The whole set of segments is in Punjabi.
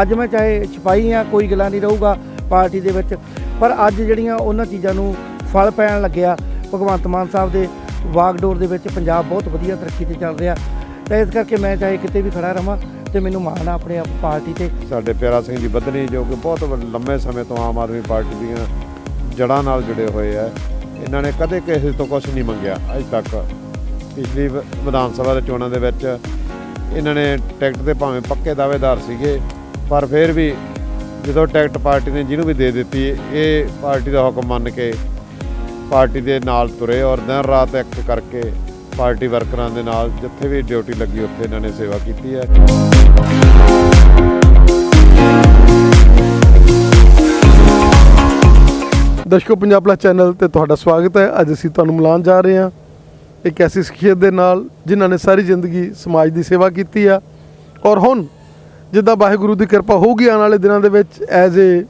ਅੱਜ ਮੈਂ ਚਾਹੇ ਸਿਪਾਹੀ ਆ, ਕੋਈ ਗੱਲਾਂ ਨਹੀਂ ਰਹੂਗਾ ਪਾਰਟੀ ਦੇ ਵਿੱਚ। ਪਰ ਅੱਜ ਜਿਹੜੀਆਂ ਉਹਨਾਂ ਚੀਜ਼ਾਂ ਨੂੰ ਫਲ ਪੈਣ ਲੱਗਿਆ, ਭਗਵੰਤ ਮਾਨ ਸਾਹਿਬ ਦੇ ਵਾਗਡੋਰ ਦੇ ਵਿੱਚ ਪੰਜਾਬ ਬਹੁਤ ਵਧੀਆ ਤਰੱਕੀ ਤੇ ਚੱਲ ਰਿਹਾ। ਤਾਂ ਇਸ ਕਰਕੇ ਮੈਂ ਚਾਹੇ ਕਿਤੇ ਵੀ ਖੜਾ ਰਵਾਂ ਤੇ ਮੈਨੂੰ ਮਾਣ ਆ ਆਪਣੇ ਆਪ ਪਾਰਟੀ ਤੇ। ਸਾਡੇ ਪਿਆਰਾ ਸਿੰਘ ਜੀ ਬੱਧਨੀ ਜੋ ਕਿ ਬਹੁਤ ਲੰਮੇ ਸਮੇਂ ਤੋਂ ਆਮ ਆਦਮੀ ਪਾਰਟੀ ਦੀਆਂ ਜੜ੍ਹਾਂ ਨਾਲ ਜੁੜੇ ਹੋਏ ਆ, ਇਹਨਾਂ ਨੇ ਕਦੇ ਕਿਸੇ ਤੋਂ ਕੁਝ ਨਹੀਂ ਮੰਗਿਆ ਅੱਜ ਤੱਕ। ਪਿਛਲੀ ਵਿਧਾਨ ਸਭਾ ਦੇ ਚੋਣਾਂ ਦੇ ਵਿੱਚ ਇਹਨਾਂ ਨੇ ਟਿਕਟ ਦੇ ਭਾਵੇਂ ਪੱਕੇ ਦਾਅਵੇਦਾਰ ਸੀਗੇ ਪਰ ਫਿਰ ਵੀ ਜਦੋਂ ਟਿਕਟ ਪਾਰਟੀ ਨੇ ਜਿਹਨੂੰ ਵੀ ਦੇ ਦਿੱਤੀ, ਇਹ ਪਾਰਟੀ ਦਾ ਹੁਕਮ ਮੰਨ ਕੇ ਪਾਰਟੀ ਦੇ ਨਾਲ ਤੁਰੇ ਔਰ ਦਿਨ ਰਾਤ ਇੱਕ ਕਰਕੇ ਪਾਰਟੀ ਵਰਕਰਾਂ ਦੇ ਨਾਲ ਜਿੱਥੇ ਵੀ ਡਿਊਟੀ ਲੱਗੀ, ਉੱਥੇ ਇਹਨਾਂ ਨੇ ਸੇਵਾ ਕੀਤੀ ਹੈ। ਦਰਸ਼ਕੋ, ਪੰਜਾਬ ਪਲਸ ਚੈਨਲ ਤੇ ਤੁਹਾਡਾ ਸਵਾਗਤ ਹੈ। ਅੱਜ ਅਸੀਂ ਤੁਹਾਨੂੰ ਮਿਲਾਉਣ ਜਾ ਰਹੇ ਹਾਂ ਇੱਕ ਐਸੀ ਸ਼ਖਸੀਅਤ ਦੇ ਨਾਲ, ਜਿਨ੍ਹਾਂ ਨੇ ਸਾਰੀ ਜ਼ਿੰਦਗੀ ਸਮਾਜ ਦੀ ਸੇਵਾ ਕੀਤੀ ਆ। ਔਰ ਹੁਣ ਜਿੱਦਾਂ ਵਾਹਿਗੁਰੂ ਦੀ ਕਿਰਪਾ ਹੋਊਗੀ ਆਉਣ ਵਾਲੇ ਦਿਨਾਂ ਦੇ ਵਿੱਚ ਐਜ਼ ਏ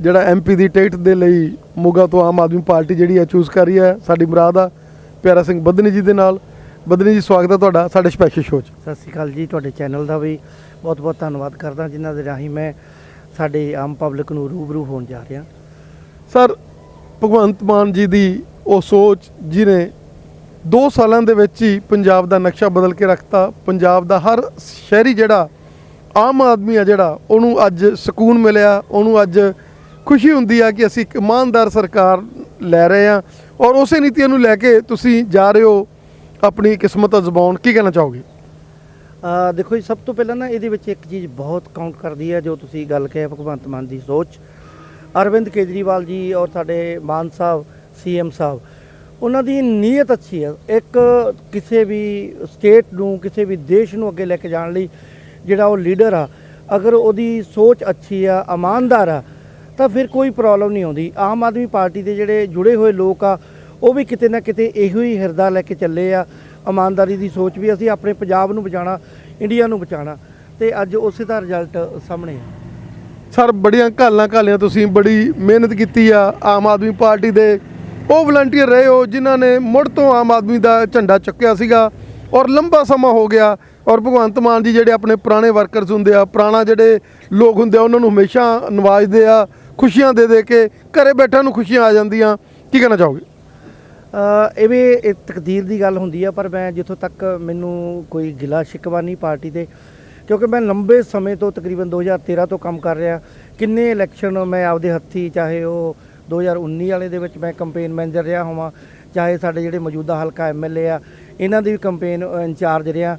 ਜਿਹੜਾ ਐਮਪੀ ਦੀ ਟਿਕਟ ਦੇ ਲਈ ਮੋਗਾ ਤੋਂ ਆਮ ਆਦਮੀ ਪਾਰਟੀ ਜਿਹੜੀ ਹੈ ਚੂਜ਼ ਕਰ ਰਹੀ ਹੈ ਸਾਡੀ ਮੁਰਾਦ ਆ ਪਿਆਰਾ ਸਿੰਘ ਬੱਧਨੀ ਜੀ ਦੇ ਨਾਲ। ਬੱਧਨੀ ਜੀ ਸਵਾਗਤ ਹੈ ਤੁਹਾਡਾ ਸਾਡੇ ਸਪੈਸ਼ਲ ਸ਼ੋਅ 'ਚ। ਸਤਿ ਸ਼੍ਰੀ ਅਕਾਲ ਜੀ ਤੁਹਾਡੇ ਚੈਨਲ ਦਾ ਵੀ ਬਹੁਤ ਬਹੁਤ ਧੰਨਵਾਦ ਕਰਦਾ ਜਿਨ੍ਹਾਂ ਦੇ ਰਾਹੀਂ ਮੈਂ ਸਾਡੇ ਆਮ ਪਬਲਿਕ ਨੂੰ ਰੂਬਰੂ ਹੋਣ ਜਾ ਰਿਹਾ। ਸਰ ਭਗਵੰਤ ਮਾਨ ਜੀ ਦੀ ਉਹ ਸੋਚ ਜਿਹਨੇ 2 ਸਾਲਾਂ ਦੇ ਵਿੱਚ ਹੀ ਪੰਜਾਬ ਦਾ ਨਕਸ਼ਾ ਬਦਲ ਕੇ ਰੱਖਤਾ ਪੰਜਾਬ ਦਾ ਹਰ ਸ਼ਹਿਰੀ ਜਿਹੜਾ ਆਮ ਆਦਮੀ ਆ ਜਿਹੜਾ ਉਹਨੂੰ ਅੱਜ ਸਕੂਨ ਮਿਲਿਆ ਉਹਨੂੰ ਅੱਜ ਖੁਸ਼ੀ ਹੁੰਦੀ ਆ ਕਿ ਅਸੀਂ ਇੱਕ ਇਮਾਨਦਾਰ ਸਰਕਾਰ ਲੈ ਰਹੇ ਆ ਔਰ ਉਸੇ ਨੀਤੀਆਂ ਨੂੰ ਲੈ ਕੇ ਤੁਸੀਂ ਜਾ ਰਹੇ ਹੋ ਆਪਣੀ ਕਿਸਮਤ ਅਜ਼ਮਾਉਣ। ਕੀ ਕਹਿਣਾ ਚਾਹੋਗੇ? ਅ, ਦੇਖੋ ਜੀ ਸਭ ਤੋਂ ਪਹਿਲਾਂ ਨਾ ਇਹਦੇ ਵਿੱਚ ਇੱਕ ਚੀਜ਼ ਬਹੁਤ ਕਾਊਂਟ ਕਰਦੀ ਹੈ ਜੋ ਤੁਸੀਂ ਗੱਲ ਕਹੀ ਭਗਵੰਤ ਮਾਨ ਦੀ ਸੋਚ। ਅਰਵਿੰਦ ਕੇਜਰੀਵਾਲ ਜੀ ਔਰ ਸਾਡੇ ਮਾਨ ਸਾਹਿਬ ਸੀਐਮ ਸਾਹਿਬ ਉਹਨਾਂ ਦੀ ਨੀਅਤ ਅੱਛੀ ਹੈ ਇੱਕ ਕਿਸੇ ਵੀ ਸਟੇਟ ਨੂੰ ਕਿਸੇ ਵੀ ਦੇਸ਼ ਨੂੰ ਅੱਗੇ ਲੈ ਕੇ ਜਾਣ ਲਈ ਜਿਹੜਾ ਉਹ ਲੀਡਰ ਆ, ਅਗਰ ਉਹਦੀ ਸੋਚ ਅੱਛੀ ਆ, ਇਮਾਨਦਾਰ ਆ, ਤਾਂ ਫਿਰ ਕੋਈ ਪ੍ਰੋਬਲਮ ਨਹੀਂ ਆਉਂਦੀ। ਆਮ ਆਦਮੀ ਪਾਰਟੀ ਦੇ ਜਿਹੜੇ ਜੁੜੇ ਹੋਏ ਲੋਕ ਆ, ਉਹ ਵੀ ਕਿਤੇ ਨਾ ਕਿਤੇ ਇਹੋ ਹੀ ਹਿਰਦਾ ਲੈ ਕੇ ਚੱਲੇ ਆ। ਇਮਾਨਦਾਰੀ ਦੀ ਸੋਚ ਵੀ ਅਸੀਂ ਆਪਣੇ ਪੰਜਾਬ ਨੂੰ ਬਚਾਉਣਾ ਇੰਡੀਆ ਨੂੰ ਬਚਾਉਣਾ। ਤੇ ਅੱਜ ਉਸੇ ਦਾ ਰਿਜ਼ਲਟ ਸਾਹਮਣੇ ਆ। ਸਰ, ਬੜੀਆਂ ਘਾਲਾਂ ਘਾਲੀਆਂ ਤੁਸੀਂ, ਬੜੀ ਮਿਹਨਤ ਕੀਤੀ ਆ ਆਮ ਆਦਮੀ ਪਾਰਟੀ ਦੇ। ਉਹ ਵਲੰਟੀਅਰ ਰਹੇ ਹੋ ਜਿਨ੍ਹਾਂ ਨੇ ਮੁੜ ਤੋਂ ਆਮ ਆਦਮੀ ਦਾ ਝੰਡਾ ਚੱਕਿਆ ਸੀਗਾ। ਔਰ ਲੰਬਾ ਸਮਾਂ ਹੋ ਗਿਆ ਔਰ ਭਗਵੰਤ ਮਾਨ ਜੀ ਜਿਹੜੇ ਆਪਣੇ ਪੁਰਾਣੇ ਵਰਕਰਸ ਹੁੰਦੇ ਆ, ਪੁਰਾਣਾ ਜਿਹੜੇ ਲੋਕ ਹੁੰਦੇ ਆ, ਉਹਨਾਂ ਨੂੰ ਹਮੇਸ਼ਾ ਨਵਾਜਦੇ ਆ, ਖੁਸ਼ੀਆਂ ਦੇ ਦੇ ਕੇ ਘਰੇ ਬੈਠਿਆਂ ਨੂੰ ਖੁਸ਼ੀਆਂ ਆ ਜਾਂਦੀਆਂ। ਕੀ ਕਹਿਣਾ ਚਾਹੋਗੇ? ਇਹ ਵੀ ਇਹ ਤਕਦੀਰ ਦੀ ਗੱਲ ਹੁੰਦੀ ਆ, ਪਰ ਮੈਂ ਜਿੱਥੋਂ ਤੱਕ ਮੈਨੂੰ ਕੋਈ ਗਿਲਾ ਸ਼ਿਕਵਾ ਨਹੀਂ ਪਾਰਟੀ ਦੇ, ਕਿਉਂਕਿ ਮੈਂ ਲੰਬੇ ਸਮੇਂ ਤੋਂ ਤਕਰੀਬਨ 2013 ਤੋਂ ਕੰਮ ਕਰ ਰਿਹਾ, ਕਿੰਨੇ ਇਲੈਕਸ਼ਨ ਮੈਂ ਆਪਦੇ ਹੱਥੀ, ਚਾਹੇ ਉਹ 2019 ਵਾਲੇ ਦੇ ਵਿੱਚ ਮੈਂ ਕੰਪੇਨ ਮੈਨੇਜਰ ਰਿਹਾ ਹੋਵਾਂ, ਚਾਹੇ ਸਾਡੇ ਜਿਹੜੇ ਮੌਜੂਦਾ ਹਲਕਾ ਐਮਐਲਏ ਆ ਇਹਨਾਂ ਦੀ ਵੀ ਕੰਪੇਨ ਇੰਚਾਰਜ ਰਿਹਾ।